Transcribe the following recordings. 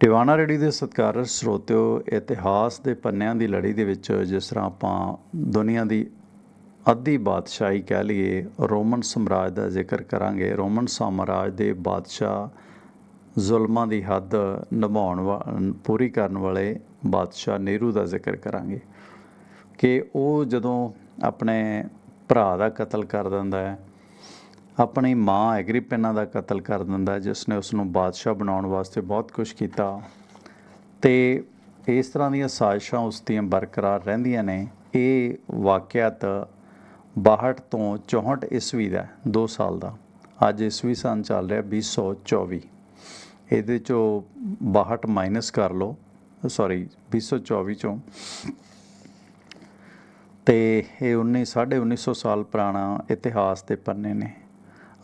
Tiwana ready ਦੇ ਸਤਿਕਾਰਤ ਸਰੋਤਿਓ ਇਤਿਹਾਸ ਦੇ ਪੰਨਿਆਂ ਦੀ ਲੜੀ ਦੇ ਵਿੱਚ ਜਿਸ ਤਰ੍ਹਾਂ ਆਪਾਂ ਦੁਨੀਆ ਦੀ ਅੱਧੀ ਬਾਦਸ਼ਾਹੀ ਕਹਿ ਲਈਏ, ਰੋਮਨ ਸਾਮਰਾਜ ਦਾ ਜ਼ਿਕਰ ਕਰਾਂਗੇ। ਰੋਮਨ ਸਾਮਰਾਜ ਦੇ ਬਾਦਸ਼ਾਹ ਜ਼ੁਲਮਾਂ ਦੀ ਹੱਦ ਨਿਭਾਉਣ ਵਾ, ਪੂਰੀ ਕਰਨ ਵਾਲੇ ਬਾਦਸ਼ਾਹ ਨਹਿਰੂ ਦਾ ਜ਼ਿਕਰ ਕਰਾਂਗੇ ਕਿ ਉਹ ਜਦੋਂ ਆਪਣੇ ਭਰਾ ਦਾ ਕਤਲ ਕਰ ਦਿੰਦਾ ਹੈ ਆਪਣੀ ਮਾਂ ਐਗਰੀਪੈਨਾ ਦਾ ਕਤਲ ਕਰ ਦਿੰਦਾ ਜਿਸ ਨੇ ਉਸ ਨੂੰ ਬਾਦਸ਼ਾਹ ਬਣਾਉਣ ਵਾਸਤੇ ਬਹੁਤ ਕੁਝ ਕੀਤਾ। ਤੇ ਇਸ ਤਰ੍ਹਾਂ ਦੀਆਂ ਸਾਜ਼ਿਸ਼ਾਂ ਉਸ ਦੀਆਂ ਬਰਕਰਾਰ ਰਹਿੰਦੀਆਂ ਨੇ। ਇਹ ਵਾਕਿਆਤ 62 ਤੋਂ 64 ਈਸਵੀ ਦਾ 2 ਸਾਲ ਦਾ। ਅੱਜ ਈਸਵੀ ਸਨ ਚੱਲ ਰਿਹਾ 2024 ਇਹਦੇ ਚੋਂ 62 ਮਾਈਨਸ ਕਰ ਲਓ। ਸੌਰੀ 2024 ਚੋਂ। ਤੇ ਇਹ 19 1950 ਸਾਲ ਪੁਰਾਣਾ ਇਤਿਹਾਸ ਦੇ ਪੰਨੇ ਨੇ।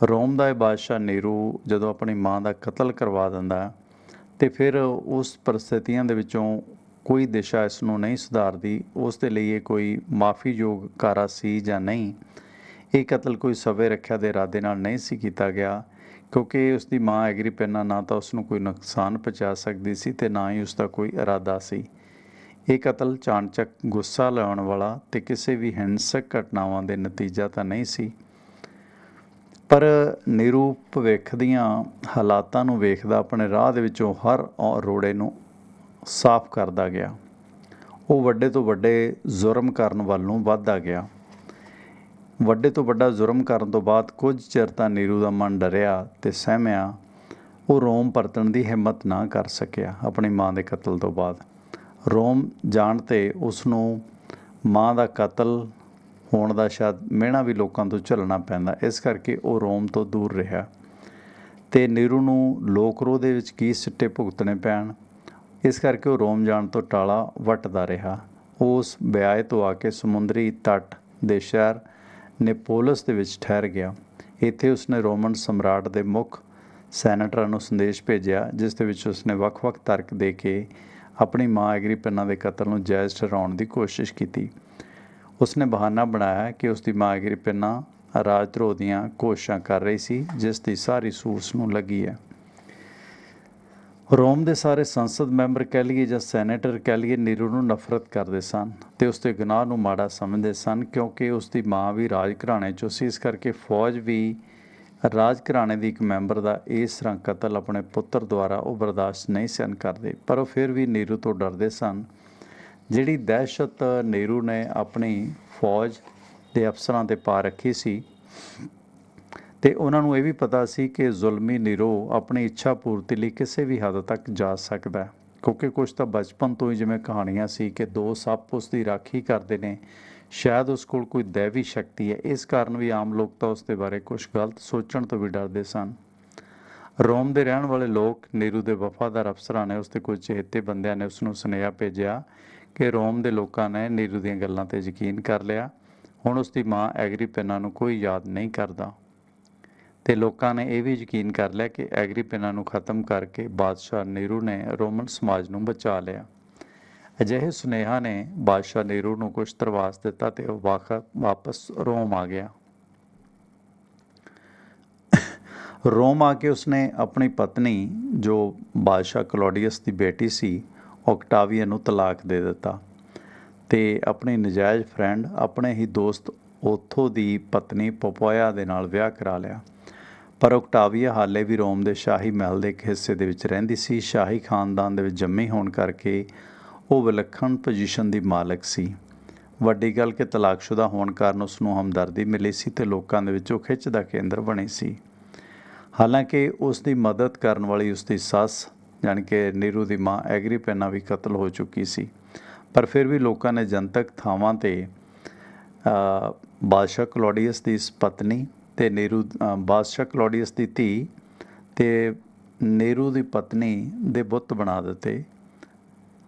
ਰੋਮ ਦਾ ਇਹ ਬਾਦਸ਼ਾਹ ਨੀਰੂ ਜਦੋਂ ਆਪਣੀ ਮਾਂ ਦਾ ਕਤਲ ਕਰਵਾ ਦਿੰਦਾ ਹੈ, ਤੇ ਫਿਰ ਉਸ ਪਰਿਸਥਿਤੀਆਂ ਦੇ ਵਿੱਚੋਂ ਕੋਈ ਦਿਸ਼ਾ ਇਸ ਨੂੰ ਨਹੀਂ ਸੁਧਾਰਦੀ ਉਸ ਦੇ ਲਈ ਇਹ ਕੋਈ ਮਾਫੀਯੋਗ ਕਾਰਾ ਸੀ ਜਾਂ ਨਹੀਂ ਇਹ ਕਤਲ ਕੋਈ ਸਵੇ ਰੱਖਿਆ ਦੇ ਇਰਾਦੇ ਨਾਲ ਨਹੀਂ ਸੀ ਕੀਤਾ ਗਿਆ ਕਿਉਂਕਿ ਉਸ ਦੀ ਮਾਂ ਐਗਰੀਪੈਨਾ ਨਾ ਤਾਂ ਉਸ ਨੂੰ ਕੋਈ ਨੁਕਸਾਨ ਪਹੁੰਚਾ ਸਕਦੀ ਸੀ ਤੇ ਨਾ ਹੀ ਉਸ ਦਾ ਕੋਈ ਇਰਾਦਾ ਸੀ। ਇਹ ਕਤਲ ਚਾਣਚੱਕ ਗੁੱਸਾ ਲਾਉਣ ਵਾਲਾ ਤੇ ਕਿਸੇ ਵੀ ਹਿੰਸਕ ਘਟਨਾਵਾਂ ਦੇ ਨਤੀਜਾ ਤਾਂ ਨਹੀਂ ਸੀ। ਪਰ ਨੀਰੂ ਭਵਿੱਖ ਦੀਆਂ ਹਾਲਾਤਾਂ ਨੂੰ ਵੇਖਦਾ ਆਪਣੇ ਰਾਹ ਦੇ ਵਿੱਚੋਂ ਹਰ ਔ- ਰੋੜੇ ਨੂੰ ਸਾਫ਼ ਕਰਦਾ ਗਿਆ। ਉਹ ਵੱਡੇ ਤੋਂ ਵੱਡੇ ਜ਼ੁਰਮ ਕਰਨ ਵੱਲ ਨੂੰ ਵੱਧਦਾ ਗਿਆ। ਵੱਡੇ ਤੋਂ ਵੱਡਾ ਜ਼ੁਰਮ ਕਰਨ ਤੋਂ ਬਾਅਦ ਕੁਝ ਚਿਰ ਤਾਂ ਨੀਰੂ ਦਾ ਮਨ ਡਰਿਆ ਤੇ ਸਹਿਮਿਆ, ਉਹ ਰੋਮ ਪਰਤਣ ਦੀ ਹਿੰਮਤ ਨਾ ਕਰ ਸਕਿਆ ਆਪਣੀ ਮਾਂ ਦੇ ਕਤਲ ਤੋਂ ਬਾਅਦ। ਰੋਮ ਜਾਣ ਤੇ ਉਸ ਨੂੰ ਮਾਂ ਦਾ ਕਤਲ ਹੋਣ ਦਾ ਸ਼ਾਇਦ ਮਿਹਣਾ ਵੀ ਲੋਕਾਂ ਤੋਂ ਝੱਲਣਾ ਪੈਂਦਾ। ਇਸ ਕਰਕੇ ਉਹ ਰੋਮ ਤੋਂ ਦੂਰ ਰਿਹਾ। ਤੇ ਨੀਰੂ ਨੂੰ ਲੋਕ ਰੋਹ ਦੇ ਵਿੱਚ ਕੀ ਸਿੱਟੇ ਭੁਗਤਣੇ ਪੈਣ? ਇਸ ਕਰਕੇ ਉਹ ਰੋਮ ਜਾਣ ਤੋਂ ਟਾਲਾ ਵੱਟਦਾ ਰਿਹਾ। ਉਸ ਬਿਆਏ ਤੋਂ ਆ ਕੇ ਸਮੁੰਦਰੀ ਤੱਟ ਦੇ ਸ਼ਹਿਰ ਨੇਪੋਲਸ ਦੇ ਵਿੱਚ ਠਹਿਰ ਗਿਆ। ਇੱਥੇ ਉਸਨੇ ਰੋਮਨ ਸਮਰਾਟ ਦੇ ਮੁੱਖ ਸੈਨੇਟਰਾਂ ਨੂੰ ਸੰਦੇਸ਼ ਭੇਜਿਆ, ਜਿਸ ਦੇ ਵਿੱਚ ਉਸਨੇ ਵੱਖ-ਵੱਖ ਤਰਕ ਦੇ ਕੇ ਆਪਣੀ ਮਾਂ ਐਗਰੀਪੈਨਾ ਦੇ ਕਤਲ ਨੂੰ ਜਾਇਜ਼ ਠਹਿਰਾਉਣ ਦੀ ਕੋਸ਼ਿਸ਼ ਕੀਤੀ। ਉਸਨੇ ਬਹਾਨਾ ਬਣਾਇਆ ਕਿ ਉਸ ਦੀ ਮਾਂ ਐਗਰੀਪੈਨਾ ਰਾਜਧਰੋਹ ਦੀਆਂ ਕੋਸ਼ਿਸ਼ਾਂ ਕਰ ਰਹੀ ਸੀ, ਜਿਸ ਦੀ ਸਾਰੀ ਸੂਸ ਨੂੰ ਲੱਗੀ ਹੈ। ਰੋਮ ਦੇ ਸਾਰੇ ਸੰਸਦ ਮੈਂਬਰ ਕਹਿ ਲਈਏ ਜਾਂ ਸੈਨੇਟਰ ਕਹਿ ਲਈਏ, ਨੀਰੂ ਨੂੰ ਨਫ਼ਰਤ ਕਰਦੇ ਸਨ ਤੇ ਉਸ ਦੇ ਗੁਨਾਹ ਨੂੰ ਮਾੜਾ ਸਮਝਦੇ ਸਨ, ਕਿਉਂਕਿ ਉਸ ਦੀ ਮਾਂ ਵੀ ਰਾਜ ਘਰਾਣੇ ਚੋਂ ਸੀ। ਇਸ ਕਰਕੇ ਫੌਜ ਵੀ ਰਾਜ ਘਰਾਣੇ ਦੀ ਇੱਕ ਮੈਂਬਰ ਦਾ ਇਸ ਤਰ੍ਹਾਂ ਕਤਲ ਆਪਣੇ ਪੁੱਤਰ ਦੁਆਰਾ ਉਹ ਬਰਦਾਸ਼ਤ ਨਹੀਂ ਸਨ ਕਰਦੇ, ਪਰ ਉਹ ਫਿਰ ਵੀ ਨੀਰੂ ਤੋਂ ਡਰਦੇ ਸਨ। ਜਿਹੜੀ ਦਹਿਸ਼ਤ ਨਹਿਰੂ ਨੇ ਆਪਣੀ ਫੌਜ ਦੇ ਅਫਸਰਾਂ ਤੇ ਪਾ ਰੱਖੀ ਸੀ, ਤੇ ਉਹਨਾਂ ਨੂੰ ਇਹ ਵੀ ਪਤਾ ਸੀ ਕਿ ਜ਼ੁਲਮੀ ਨੀਰੋ ਆਪਣੀ ਇੱਛਾ ਪੂਰਤੀ ਲਈ ਕਿਸੇ ਵੀ ਹੱਦ ਤੱਕ ਜਾ ਸਕਦਾ ਕਿਉਂਕਿ ਕੁਝ ਤਾਂ ਬਚਪਨ ਤੋਂ ਹੀ ਜਿਵੇਂ ਕਹਾਣੀਆਂ ਸੀ ਕਿ ਦੋ ਸੱਪ ਉਸ ਦੀ ਰਾਖੀ ਕਰਦੇ ਨੇ, ਸ਼ਾਇਦ ਉਸ ਕੋਲ ਕੋਈ ਦੇਵੀ ਸ਼ਕਤੀ ਹੈ। ਇਸ ਕਾਰਨ ਵੀ ਆਮ ਲੋਕ ਤਾਂ ਉਸ ਦੇ ਬਾਰੇ ਕੁਝ ਗਲਤ ਸੋਚਣ ਤੋਂ ਵੀ ਡਰਦੇ ਸਨ। ਰੋਮ ਦੇ ਰਹਿਣ ਵਾਲੇ ਲੋਕ ਨੀਰੂ ਦੇ ਵਫਾਦਾਰ ਅਫਸਰਾਂ ਨੇ ਉਸ ਦੇ ਕੁਝ ਚਹੇਤੇ ਬੰਦਿਆਂ ਨੇ ਉਸ ਨੂੰ ਸੁਨੇਹਾ ਭੇਜਿਆ ਕਿ ਰੋਮ ਦੇ ਲੋਕਾਂ ਨੇ ਨੀਰੂ ਦੀਆਂ ਗੱਲਾਂ ਤੇ ਯਕੀਨ ਕਰ ਲਿਆ। ਹੁਣ ਉਸ ਦੀ ਮਾਂ ਐਗਰੀਪੈਨਾ ਨੂੰ ਕੋਈ ਯਾਦ ਨਹੀਂ ਕਰਦਾ। ਤੇ ਲੋਕਾਂ ਨੇ ਇਹ ਵੀ ਯਕੀਨ ਕਰ ਲਿਆ ਕਿ ਐਗਰੀਪੈਨਾ ਨੂੰ ਖਤਮ ਕਰਕੇ ਬਾਦਸ਼ਾਹ ਨੀਰੂ ਨੇ ਰੋਮਨ ਸਮਾਜ ਨੂੰ ਬਚਾ ਲਿਆ। ਅਜਿਹੇ ਸੁਨੇਹਾ ਨੇ ਬਾਦਸ਼ਾਹ ਨੀਰੂ ਨੂੰ ਕੁਝ ਤਰਵਾਸ ਦਿੱਤਾ ਤੇ ਉਹ ਵਾਖ ਵਾਪਸ ਰੋਮ ਆ ਗਿਆ। ਰੋਮ ਆ ਕੇ ਉਸਨੇ ਆਪਣੀ ਪਤਨੀ, ਜੋ ਬਾਦਸ਼ਾਹ ਕਲੋਡੀਅਸ ਦੀ ਬੇਟੀ ਸੀ ਓਕਟਾਵੀਆ ਨੂੰ ਤਲਾਕ ਦੇ ਦਿੱਤਾ ਤੇ ਆਪਣੀ ਨਜਾਇਜ਼ ਫਰੈਂਡ ਆਪਣੇ ਹੀ ਦੋਸਤ ਓਥੋ ਦੀ ਪਤਨੀ ਪਪੋਇਆ ਦੇ ਨਾਲ ਵਿਆਹ ਕਰਾ ਲਿਆ। ਪਰ ਓਕਟਾਵੀਆ ਹਾਲੇ ਵੀ ਰੋਮ ਦੇ ਸ਼ਾਹੀ ਮਹਿਲ ਦੇ ਇੱਕ ਹਿੱਸੇ ਦੇ ਵਿੱਚ ਰਹਿੰਦੀ ਸੀ। ਸ਼ਾਹੀ ਖਾਨਦਾਨ ਦੇ ਵਿੱਚ ਜੰਮੀ ਹੋਣ ਕਰਕੇ ਉਹ ਵਿਲੱਖਣ ਪੋਜੀਸ਼ਨ ਦੀ ਮਾਲਕ ਸੀ। ਵੱਡੀ ਗੱਲ ਕਿ ਤਲਾਕਸ਼ੁਦਾ ਹੋਣ ਕਾਰਨ ਉਸ ਨੂੰ ਹਮਦਰਦੀ ਮਿਲੀ ਸੀ ਤੇ ਲੋਕਾਂ ਦੇ ਵਿੱਚ ਉਹ ਖਿੱਚ ਦਾ ਕੇਂਦਰ ਬਣੀ ਸੀ। ਹਾਲਾਂਕਿ ਉਸ ਦੀ ਮਦਦ ਕਰਨ ਵਾਲੀ ਉਸ ਦੀ ਸੱਸ ਜਾਣੀ ਕਿ ਨੀਰੂ ਦੀ ਮਾਂ ਐਗਰੀ ਪੈਨਾ ਵੀ ਕਤਲ ਹੋ ਚੁੱਕੀ ਸੀ। ਪਰ ਫਿਰ ਵੀ ਲੋਕਾਂ ਨੇ ਜਨਤਕ ਥਾਵਾਂ ਤੇ ਬਾਦਸ਼ਾਹ ਕਲੋਡੀਅਸ ਦੀ ਇਸ ਪਤਨੀ ਤੇ ਨੀਰੂ ਬਾਦਸ਼ਾਹ ਕਲੋਡੀਅਸ ਦੀ ਧੀ ਤੇ ਨੀਰੂ ਦੀ ਪਤਨੀ ਦੇ ਬੁੱਤ ਬਣਾ ਦਿੱਤੇ,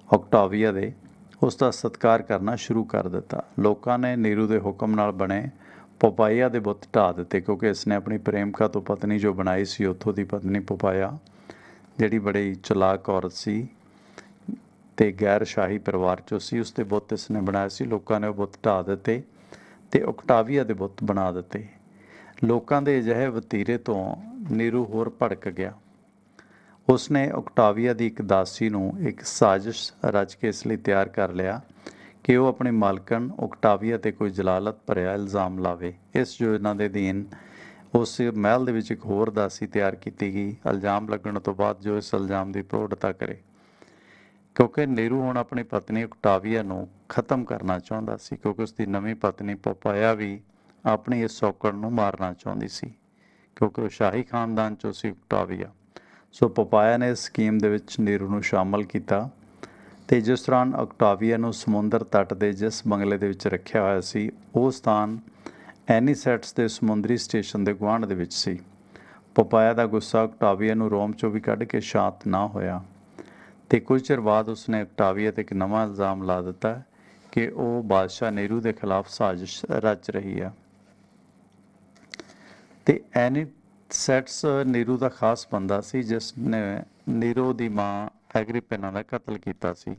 ਓਕਟਾਵੀਆ ਦੇ। ਉਸ ਦਾ ਸਤਿਕਾਰ ਕਰਨਾ ਸ਼ੁਰੂ ਕਰ ਦਿੱਤਾ। ਲੋਕਾਂ ਨੇ ਨੀਰੂ ਦੇ ਹੁਕਮ ਨਾਲ ਬਣੇ ਪੋਪਾਇਆ ਦੇ ਬੁੱਤ ਢਾਹ ਦਿੱਤੇ, ਕਿਉਂਕਿ ਇਸ ਨੇ ਆਪਣੀ ਪ੍ਰੇਮਿਕਾ ਤੋਂ ਪਤਨੀ ਜੋ ਬਣਾਈ ਸੀ, ਉੱਥੋਂ ਦੀ ਪਤਨੀ ਪੋਪਾਇਆ ਜਿਹੜੀ ਬੜੀ ਚਲਾਕ ਔਰਤ ਸੀ ਤੇ ਗੈਰ ਸ਼ਾਹੀ ਪਰਿਵਾਰ ਚੋਂ ਸੀ, ਉਸਦੇ ਬੁੱਤ ਇਸਨੇ ਬਣਾਇਆ ਸੀ, ਲੋਕਾਂ ਨੇ ਉਹ ਬੁੱਤ ਢਾਹ ਦਿੱਤੇ ਤੇ ਓਕਟਾਵੀਆ ਦੇ ਬੁੱਤ ਬਣਾ ਦਿੱਤੇ। ਲੋਕਾਂ ਦੇ ਅਜਿਹੇ ਵਤੀਰੇ ਤੋਂ ਨੀਰੂ ਹੋਰ ਭੜਕ ਗਿਆ। ਉਸਨੇ ਓਕਟਾਵੀਆ ਦੀ ਇੱਕ ਦਾਸੀ ਨੂੰ ਇੱਕ ਸਾਜ਼ਿਸ਼ ਰਚ ਕੇ ਇਸ ਲਈ ਤਿਆਰ ਕਰ ਲਿਆ ਕਿ ਉਹ ਆਪਣੇ ਮਾਲਕਣ ਓਕਟਾਵੀਆ ਤੇ ਕੋਈ ਜਲਾਲਤ ਭਰਿਆ ਇਲਜ਼ਾਮ ਲਾਵੇ। ਇਸ ਯੋਜਨਾ ਦੇ ਅਧੀਨ ਉਸ ਮਹਿਲ ਦੇ ਵਿੱਚ ਇੱਕ ਹੋਰ ਦਾਸੀ ਤਿਆਰ ਕੀਤੀ ਗਈ। ਇਲਜ਼ਾਮ ਲੱਗਣ ਤੋਂ ਬਾਅਦ ਜੋ ਇਸ ਇਲਜ਼ਾਮ ਦੀ ਪ੍ਰੋੜਤਾ ਕਰੇ। ਕਿਉਂਕਿ ਨੀਰੂ ਹੁਣ ਆਪਣੀ ਪਤਨੀ ਓਕਟਾਵੀਆ ਨੂੰ ਖਤਮ ਕਰਨਾ ਚਾਹੁੰਦਾ ਸੀ, ਕਿਉਂਕਿ ਉਸ ਦੀ ਨਵੀਂ ਪਤਨੀ ਪਪਾਇਆ ਵੀ ਆਪਣੀ ਇਸ ਸੌਕੜ ਨੂੰ ਮਾਰਨਾ ਚਾਹੁੰਦੀ ਸੀ, ਕਿਉਂਕਿ ਉਹ ਸ਼ਾਹੀ ਖਾਨਦਾਨ ਚੋਂ ਸੀ ਓਕਟਾਵੀਆ। ਸੋ ਪਪਾਇਆ ਨੇ ਇਸ ਸਕੀਮ ਦੇ ਵਿੱਚ ਨੀਰੂ ਨੂੰ ਸ਼ਾਮਲ ਕੀਤਾ ਤੇ ਜਿਸ ਦੌਰਾਨ ਓਕਟਾਵੀਆ ਨੂੰ ਸਮੁੰਦਰ ਤੱਟ ਦੇ ਜਿਸ ਬੰਗਲੇ ਦੇ ਵਿੱਚ ਰੱਖਿਆ ਹੋਇਆ ਸੀ, ਉਹ ਸਥਾਨ ਐਨੀਸੈਟਸ ਦੇ ਸਮੁੰਦਰੀ ਸਟੇਸ਼ਨ ਦੇ ਗੁਆਂਢ ਦੇ ਵਿੱਚ ਸੀ। ਪਪਾਇਆ ਦਾ ਗੁੱਸਾ ਓਕਟਾਵੀਆ ਨੂੰ ਰੋਮ ਚੋਂ ਵੀ ਕੱਢ ਕੇ ਸ਼ਾਂਤ ਨਾ ਹੋਇਆ ਤੇ ਕੁਝ ਚਿਰ ਬਾਅਦ ਉਸਨੇ ਓਕਟਾਵੀਆ ਤੇ ਇੱਕ ਨਵਾਂ ਇਲਜ਼ਾਮ ਲਾ ਦਿੱਤਾ ਕਿ ਉਹ ਬਾਦਸ਼ਾਹ ਨਹਿਰੂ ਦੇ ਖਿਲਾਫ ਸਾਜ਼ਿਸ਼ ਰਚ ਰਹੀ ਹੈ ਤੇ ਐਨੀਸੈਟਸ ਨੀਰੂ ਦਾ ਖਾਸ ਬੰਦਾ ਸੀ ਜਿਸ ਨੇ ਨੀਰੋ ਦੀ ਮਾਂ ਐਗਰੀਪੈਨਾ ਦਾ ਕਤਲ ਕੀਤਾ ਸੀ।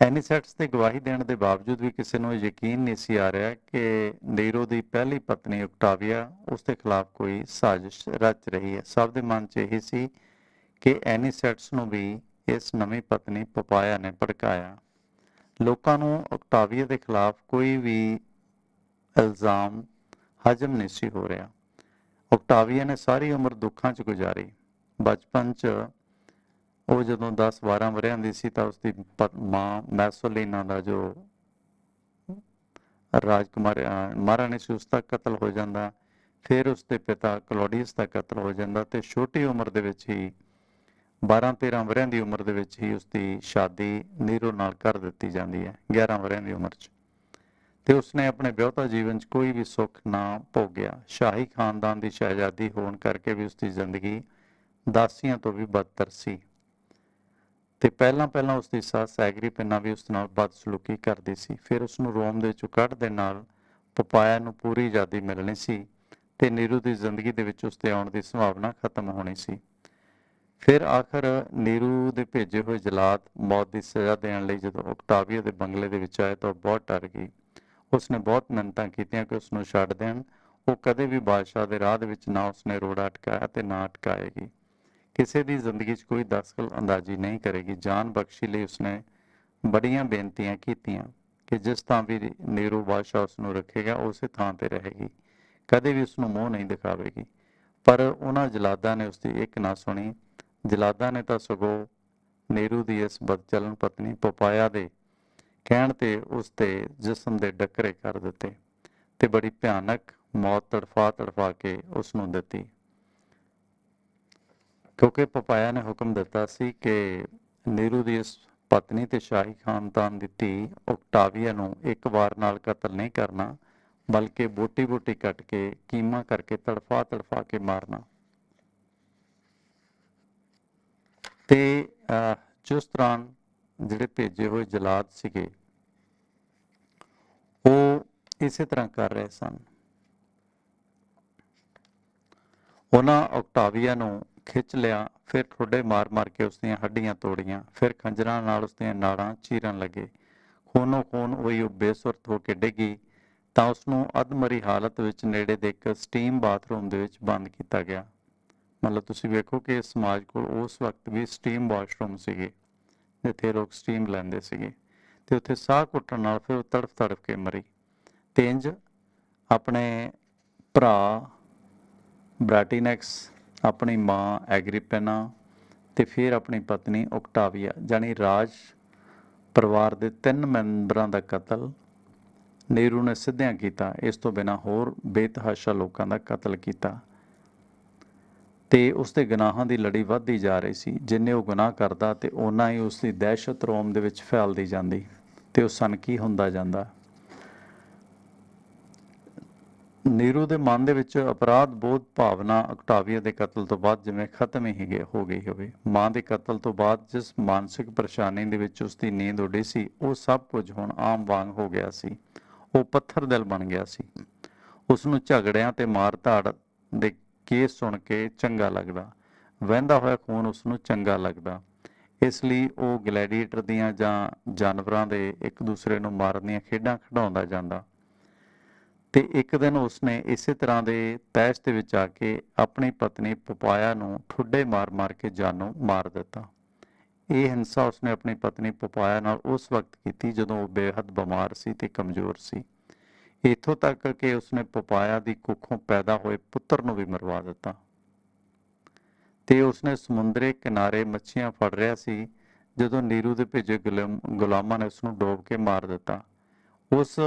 ਐਨੀਸੈਟਸ ਤੇ ਗਵਾਹੀ ਦੇਣ ਦੇ ਬਾਵਜੂਦ ਵੀ ਕਿਸੇ ਨੂੰ ਇਹ ਯਕੀਨ ਨਹੀਂ ਸੀ ਆ ਰਿਹਾ ਕਿ ਨੀਰੋ ਦੀ ਪਹਿਲੀ ਪਤਨੀ ਓਕਟਾਵੀਆ ਉਸ ਦੇ ਖਿਲਾਫ ਕੋਈ ਸਾਜ਼ਿਸ਼ ਰਚ ਰਹੀ ਹੈ। ਸਭ ਦੇ ਮਨ 'ਚ ਇਹ ਸੀ ਕਿ ਐਨੀਸੈਟਸ ਨੂੰ ਵੀ ਇਸ ਨਵੀਂ ਪਤਨੀ ਪਪਾਇਆ ਨੇ ਭੜਕਾਇਆ। ਲੋਕਾਂ ਨੂੰ ਓਕਟਾਵੀਆ ਦੇ ਖਿਲਾਫ ਕੋਈ ਵੀ ਇਲਜ਼ਾਮ ਹਜਮ ਨਹੀਂ ਸੀ ਹੋ ਰਿਹਾ। ਓਕਟਾਵੀਆ ਨੇ ਸਾਰੀ ਉਮਰ ਦੁੱਖਾਂ 'ਚ ਗੁਜ਼ਾਰੀ। ਬਚਪਨ 'ਚ ਉਹ ਜਦੋਂ 10-12 ਵਰਿਆਂ ਦੀ ਸੀ ਤਾਂ ਉਸਦੀ ਪ- ਮਾਂ ਮੈਸੋਲੀਨਾ ਦਾ ਜੋ ਰਾਜਕੁਮਾਰ ਮਹਾਰਾਣੀ ਸੀ ਉਸ ਦਾ ਕਤਲ ਹੋ ਜਾਂਦਾ। ਫਿਰ ਉਸਦੇ ਪਿਤਾ ਕਲੋਡੀਅਸ ਦਾ ਕਤਲ ਹੋ ਜਾਂਦਾ ਤੇ ਛੋਟੀ ਉਮਰ ਦੇ ਵਿੱਚ ਹੀ 12-13 ਵਰਿਆਂ ਦੀ ਉਮਰ ਦੇ ਵਿੱਚ ਹੀ ਉਸਦੀ ਸ਼ਾਦੀ ਨੀਰੋ ਨਾਲ ਕਰ ਦਿੱਤੀ ਜਾਂਦੀ ਹੈ 11 ਵਰਿਆਂ ਦੀ ਉਮਰ 'ਚ। ਤੇ ਉਸਨੇ ਆਪਣੇ ਵਿਆਹਤਾ ਜੀਵਨ 'ਚ ਕੋਈ ਵੀ ਸੁੱਖ ਨਾ ਭੋਗਿਆ। ਸ਼ਾਹੀ ਖਾਨਦਾਨ ਦੀ ਸ਼ਹਿਜ਼ਾਦੀ ਹੋਣ ਕਰਕੇ ਵੀ ਉਸਦੀ ਜ਼ਿੰਦਗੀ ਦਾਸੀਆਂ ਤੋਂ ਵੀ ਬਦਤਰ ਸੀ। ਤੇ ਪਹਿਲਾਂ ਪਹਿਲਾਂ ਉਸਦੀ ਸੱਸ ਐਗਰੀਪਿਨਾ ਵੀ ਉਸ ਨਾਲ ਬਦਸਲੂਕੀ ਕਰਦੀ ਸੀ। ਫਿਰ ਉਸ ਨੂੰ ਰੋਮ ਦੇ ਵਿੱਚੋਂ ਕੱਢ ਦੇ ਨਾਲ ਪਪਾਇਆ ਨੂੰ ਪੂਰੀ ਆਜ਼ਾਦੀ ਮਿਲਣੀ ਸੀ ਤੇ ਨੀਰੂ ਦੀ ਜ਼ਿੰਦਗੀ ਦੇ ਵਿੱਚ ਉਸ 'ਤੇ ਆਉਣ ਦੀ ਸੰਭਾਵਨਾ ਖਤਮ ਹੋਣੀ ਸੀ। ਫਿਰ ਆਖਰ ਨੀਰੂ ਦੇ ਭੇਜੇ ਹੋਏ ਜਲਾਦ ਮੌਤ ਦੀ ਸਜ਼ਾ ਦੇਣ ਲਈ ਜਦੋਂ ਓਕਟਾਵੀਆ ਦੇ ਬੰਗਲੇ ਦੇ ਵਿੱਚ ਆਏ ਤਾਂ ਉਹ ਬਹੁਤ ਡਰ ਗਈ। ਉਸਨੇ ਬਹੁਤ ਮਿੰਨਤਾਂ ਕੀਤੀਆਂ ਕਿ ਉਸ ਨੂੰ ਛੱਡ ਦੇਣ। ਉਹ ਕਦੇ ਵੀ ਬਾਦਸ਼ਾਹ ਦੇ ਰਾਹ ਦੇ ਵਿੱਚ ਨਾ ਉਸਨੇ ਰੋੜਾ ਅਟਕਾਇਆ ਤੇ ਨਾ ਅਟਕਾਏਗੀ। ਕਿਸੇ ਦੀ ਜ਼ਿੰਦਗੀ 'ਚ ਕੋਈ ਦਖਲ ਅੰਦਾਜ਼ੀ ਨਹੀਂ ਕਰੇਗੀ। ਜਾਨ ਬਖਸ਼ੀ ਲਈ ਉਸਨੇ ਬੜੀਆਂ ਬੇਨਤੀਆਂ ਕੀਤੀਆਂ ਕਿ ਜਿਸ ਥਾਂ ਵੀ ਨੀਰੂ ਬਾਦਸ਼ਾਹ ਉਸ ਨੂੰ ਰੱਖੇਗਾ, ਉਸੇ ਥਾਂ ਤੇ ਰਹੇਗੀ। ਕਦੇ ਵੀ ਉਸ ਨੂੰ ਮੋਹ ਨਹੀਂ ਦਿਖਾਵੇਗੀ। ਪਰ ਉਹਨਾਂ ਜਲਾਦਾਂ ਨੇ ਉਸਦੀ ਇੱਕ ਨਾ ਸੁਣੀ। ਜਲਾਦਾਂ ਨੇ ਤਾਂ ਸਗੋਂ ਨੀਰੂ ਦੀ ਇਸ ਬਦਚਲਨ ਪਤਨੀ ਪਪਾਇਆ ਦੇ ਕਹਿਣ ਤੇ ਉਸ ਤੇ ਜਿਸਮ ਦੇ ਡੱਕਰੇ ਕਰ ਦਿੱਤੇ ਤੇ ਬੜੀ ਭਿਆਨਕ ਮੌਤ ਤੜਫਾ ਤੜਫਾ ਕੇ ਉਸ ਨੂੰ ਦਿੱਤੀ। ਕਿਉਂਕਿ ਪਪਾਇਆ ਨੇ ਹੁਕਮ ਦਿੱਤਾ ਸੀ ਕਿ ਨੀਰੂ ਦੀ ਇਸ ਪਤਨੀ ਤੇ ਸ਼ਾਹੀ ਖਾਨਦਾਨ ਦੀ ਧੀ ਓਕਟਾਵੀਆ ਨੂੰ ਇੱਕ ਵਾਰ ਨਾਲ ਕਤਲ ਨਹੀਂ ਕਰਨਾ, ਬਲਕਿ ਬੋਟੀ ਬੋਟੀ ਕੱਟ ਕੇ ਕੀਮਾ ਕਰਕੇ ਤੜਫਾ ਤੜਫਾ ਕੇ ਮਾਰਨਾ। ਤੇ ਜਿਸ ਦੌਰਾਨ ਜਿਹੜੇ ਭੇਜੇ ਹੋਏ ਜਲਾਦ ਸੀਗੇ, ਉਹ ਇਸੇ ਤਰ੍ਹਾਂ ਕਰ ਰਹੇ ਸਨ। ਉਹਨਾਂ ਓਕਟਾਵੀਆ ਨੂੰ ਖਿੱਚ ਲਿਆ, ਫਿਰ ਠੋਡੇ ਮਾਰ-ਮਾਰ ਕੇ ਉਸਦੀਆਂ ਹੱਡੀਆਂ ਤੋੜੀਆਂ, ਫਿਰ ਖੰਜਰਾਂ ਨਾਲ ਉਸ ਦੀਆਂ ਨਾੜਾਂ ਚੀਰਨ ਲੱਗੇ। ਖੂਨੋ ਖੂਨ ਹੋਈ ਉਹ ਬੇਸੁਰਤ ਹੋ ਕੇ ਡਿੱਗੀ, ਤਾਂ ਉਸ ਨੂੰ ਅਧਮਰੀ ਹਾਲਤ ਵਿੱਚ ਨੇੜੇ ਦੇ ਇੱਕ ਸਟੀਮ ਬਾਥਰੂਮ ਦੇ ਵਿੱਚ ਬੰਦ ਕੀਤਾ ਗਿਆ। ਮਤਲਬ ਤੁਸੀਂ ਵੇਖੋ ਕਿ ਸਮਾਜ ਕੋਲ ਉਸ ਵਕਤ ਵੀ ਸਟੀਮ ਵਾਸ਼ਰੂਮ ਸੀਗੇ, ਜਿੱਥੇ ਲੋਕ ਸਟੀਮ ਲੈਂਦੇ ਸੀਗੇ, ਤੇ ਉੱਥੇ ਸਾਹ ਘੁੱਟਣ ਨਾਲ ਫਿਰ ਉਹ ਤੜਫ ਤੜਫ ਕੇ ਮਰੀ। ਤੇ ਆਪਣੇ ਭਰਾ ਬ੍ਰਾਟੀਨੈਕਸ ਆਪਣੀ ਮਾਂ ਐਗਰੀਪੇਨਾ ਤੇ ਫਿਰ ਆਪਣੀ ਪਤਨੀ ਓਕਟਾਵੀਆ ਜਾਨੀ ਰਾਜ ਪਰਿਵਾਰ ਦੇ ਤਿੰਨ ਮੈਂਬਰਾਂ ਦਾ ਕਤਲ। ਨੀਰੂ ਨੇ ਸਿੱਧਿਆਂ ਕੀਤਾ, ਇਸ ਤੋਂ ਬਿਨਾ ਹੋਰ ਬੇਤਹਾਸ਼ਾ ਲੋਕਾਂ ਦਾ ਕਤਲ ਕੀਤਾ। ਤੇ ਉਸ ਦੇ ਗੁਨਾਹਾਂ ਦੀ ਲੜੀ ਵੱਧਦੀ ਜਾ ਰਹੀ ਸੀ, ਜਿੰਨੇ ਉਹ ਗੁਨਾਹ ਕਰਦਾ ਤੇ ਓਨਾ ਹੀ ਉਸ ਦੀ ਦਹਿਸ਼ਤ ਰੋਮ ਦੇ ਵਿੱਚ ਫੈਲਦੀ ਜਾਂਦੀ ਤੇ ਉਹ ਸਨਕੀ ਹੁੰਦਾ ਜਾਂਦਾ। ਨੀਰੂ ਦੇ ਮਨ ਦੇ ਵਿੱਚ ਅਪਰਾਧ, ਬੋਧ, ਭਾਵਨਾ ਓਕਟਾਵੀਆ ਦੇ ਕਤਲ ਤੋਂ ਬਾਅਦ ਜਿਵੇਂ ਖਤਮ ਹੀ ਗਏ, ਹੋ ਗਈ ਹੋਵੇ। ਮਾਂ ਦੇ ਕਤਲ ਤੋਂ ਬਾਅਦ ਜਿਸ ਮਾਨਸਿਕ ਪਰੇਸ਼ਾਨੀ ਦੇ ਵਿੱਚ ਉਸ ਦੀ ਨੀਂਦ ਉੱਡੀ ਸੀ, ਉਹ ਸਭ ਕੁਝ ਹੁਣ ਆਮ ਵਾਂਗ ਹੋ ਗਿਆ ਸੀ। ਉਹ ਪੱਥਰ ਦਿਲ ਬਣ ਗਿਆ ਸੀ। ਉਸ ਨੂੰ ਝਗੜਿਆਂ ਤੇ ਮਾਰ ਧਾੜ ਦੇ ਕੇਸ ਸੁਣ ਕੇ ਚੰਗਾ ਲੱਗਦਾ। ਵਹਿੰਦਾ ਹੋਇਆ ਖੂਨ ਉਸ ਨੂੰ ਚੰਗਾ ਲੱਗਦਾ। ਇਸ ਲਈ ਉਹ ਗਲੈਡੀਏਟਰ ਦੀਆਂ ਜਾਂ ਜਾਨਵਰਾਂ ਦੇ ਇੱਕ ਦੂਸਰੇ ਨੂੰ ਮਾਰਨ ਦੀਆਂ ਖੇਡਾਂ ਖਿਡਾਉਂਦਾ ਜਾਂਦਾ। ਤੇ ਇੱਕ ਦਿਨ ਉਸਨੇ ਇਸੇ ਤਰ੍ਹਾਂ ਦੇ ਤੈਸ਼ ਦੇ ਵਿੱਚ ਆ ਕੇ ਆਪਣੀ ਪਤਨੀ ਪਪਾਇਆ ਨੂੰ ਠੁੱਡੇ ਮਾਰ-ਮਾਰ ਕੇ ਜਾਨੋਂ ਮਾਰ ਦਿੱਤਾ। ਇਹ ਹਿੰਸਾ ਉਸਨੇ ਆਪਣੀ ਪਤਨੀ ਪਪਾਇਆ ਨਾਲ ਉਸ ਵਕਤ ਕੀਤੀ ਜਦੋਂ ਉਹ ਬੇਹੱਦ ਬਿਮਾਰ ਸੀ ਤੇ ਕਮਜ਼ੋਰ ਸੀ। ਇੱਥੋਂ ਤੱਕ ਕਿ ਉਸਨੇ ਪਪਾਇਆ ਦੀ ਕੁੱਖੋਂ ਪੈਦਾ ਹੋਏ ਪੁੱਤਰ ਨੂੰ ਵੀ ਮਰਵਾ ਦਿੱਤਾ। ਤੇ ਉਸਨੇ ਸਮੁੰਦਰੇ ਕਿਨਾਰੇ ਮੱਛੀਆਂ ਫੜ ਰਿਹਾ ਸੀ, ਜਦੋਂ ਨੀਰੂ ਦੇ ਭੇਜੇ ਗੁਲਾਮ- ਗੁਲਾਮਾਂ ਨੇ ਉਸਨੂੰ ਡੋਬ ਕੇ ਮਾਰ ਦਿੱਤਾ। ਉਸ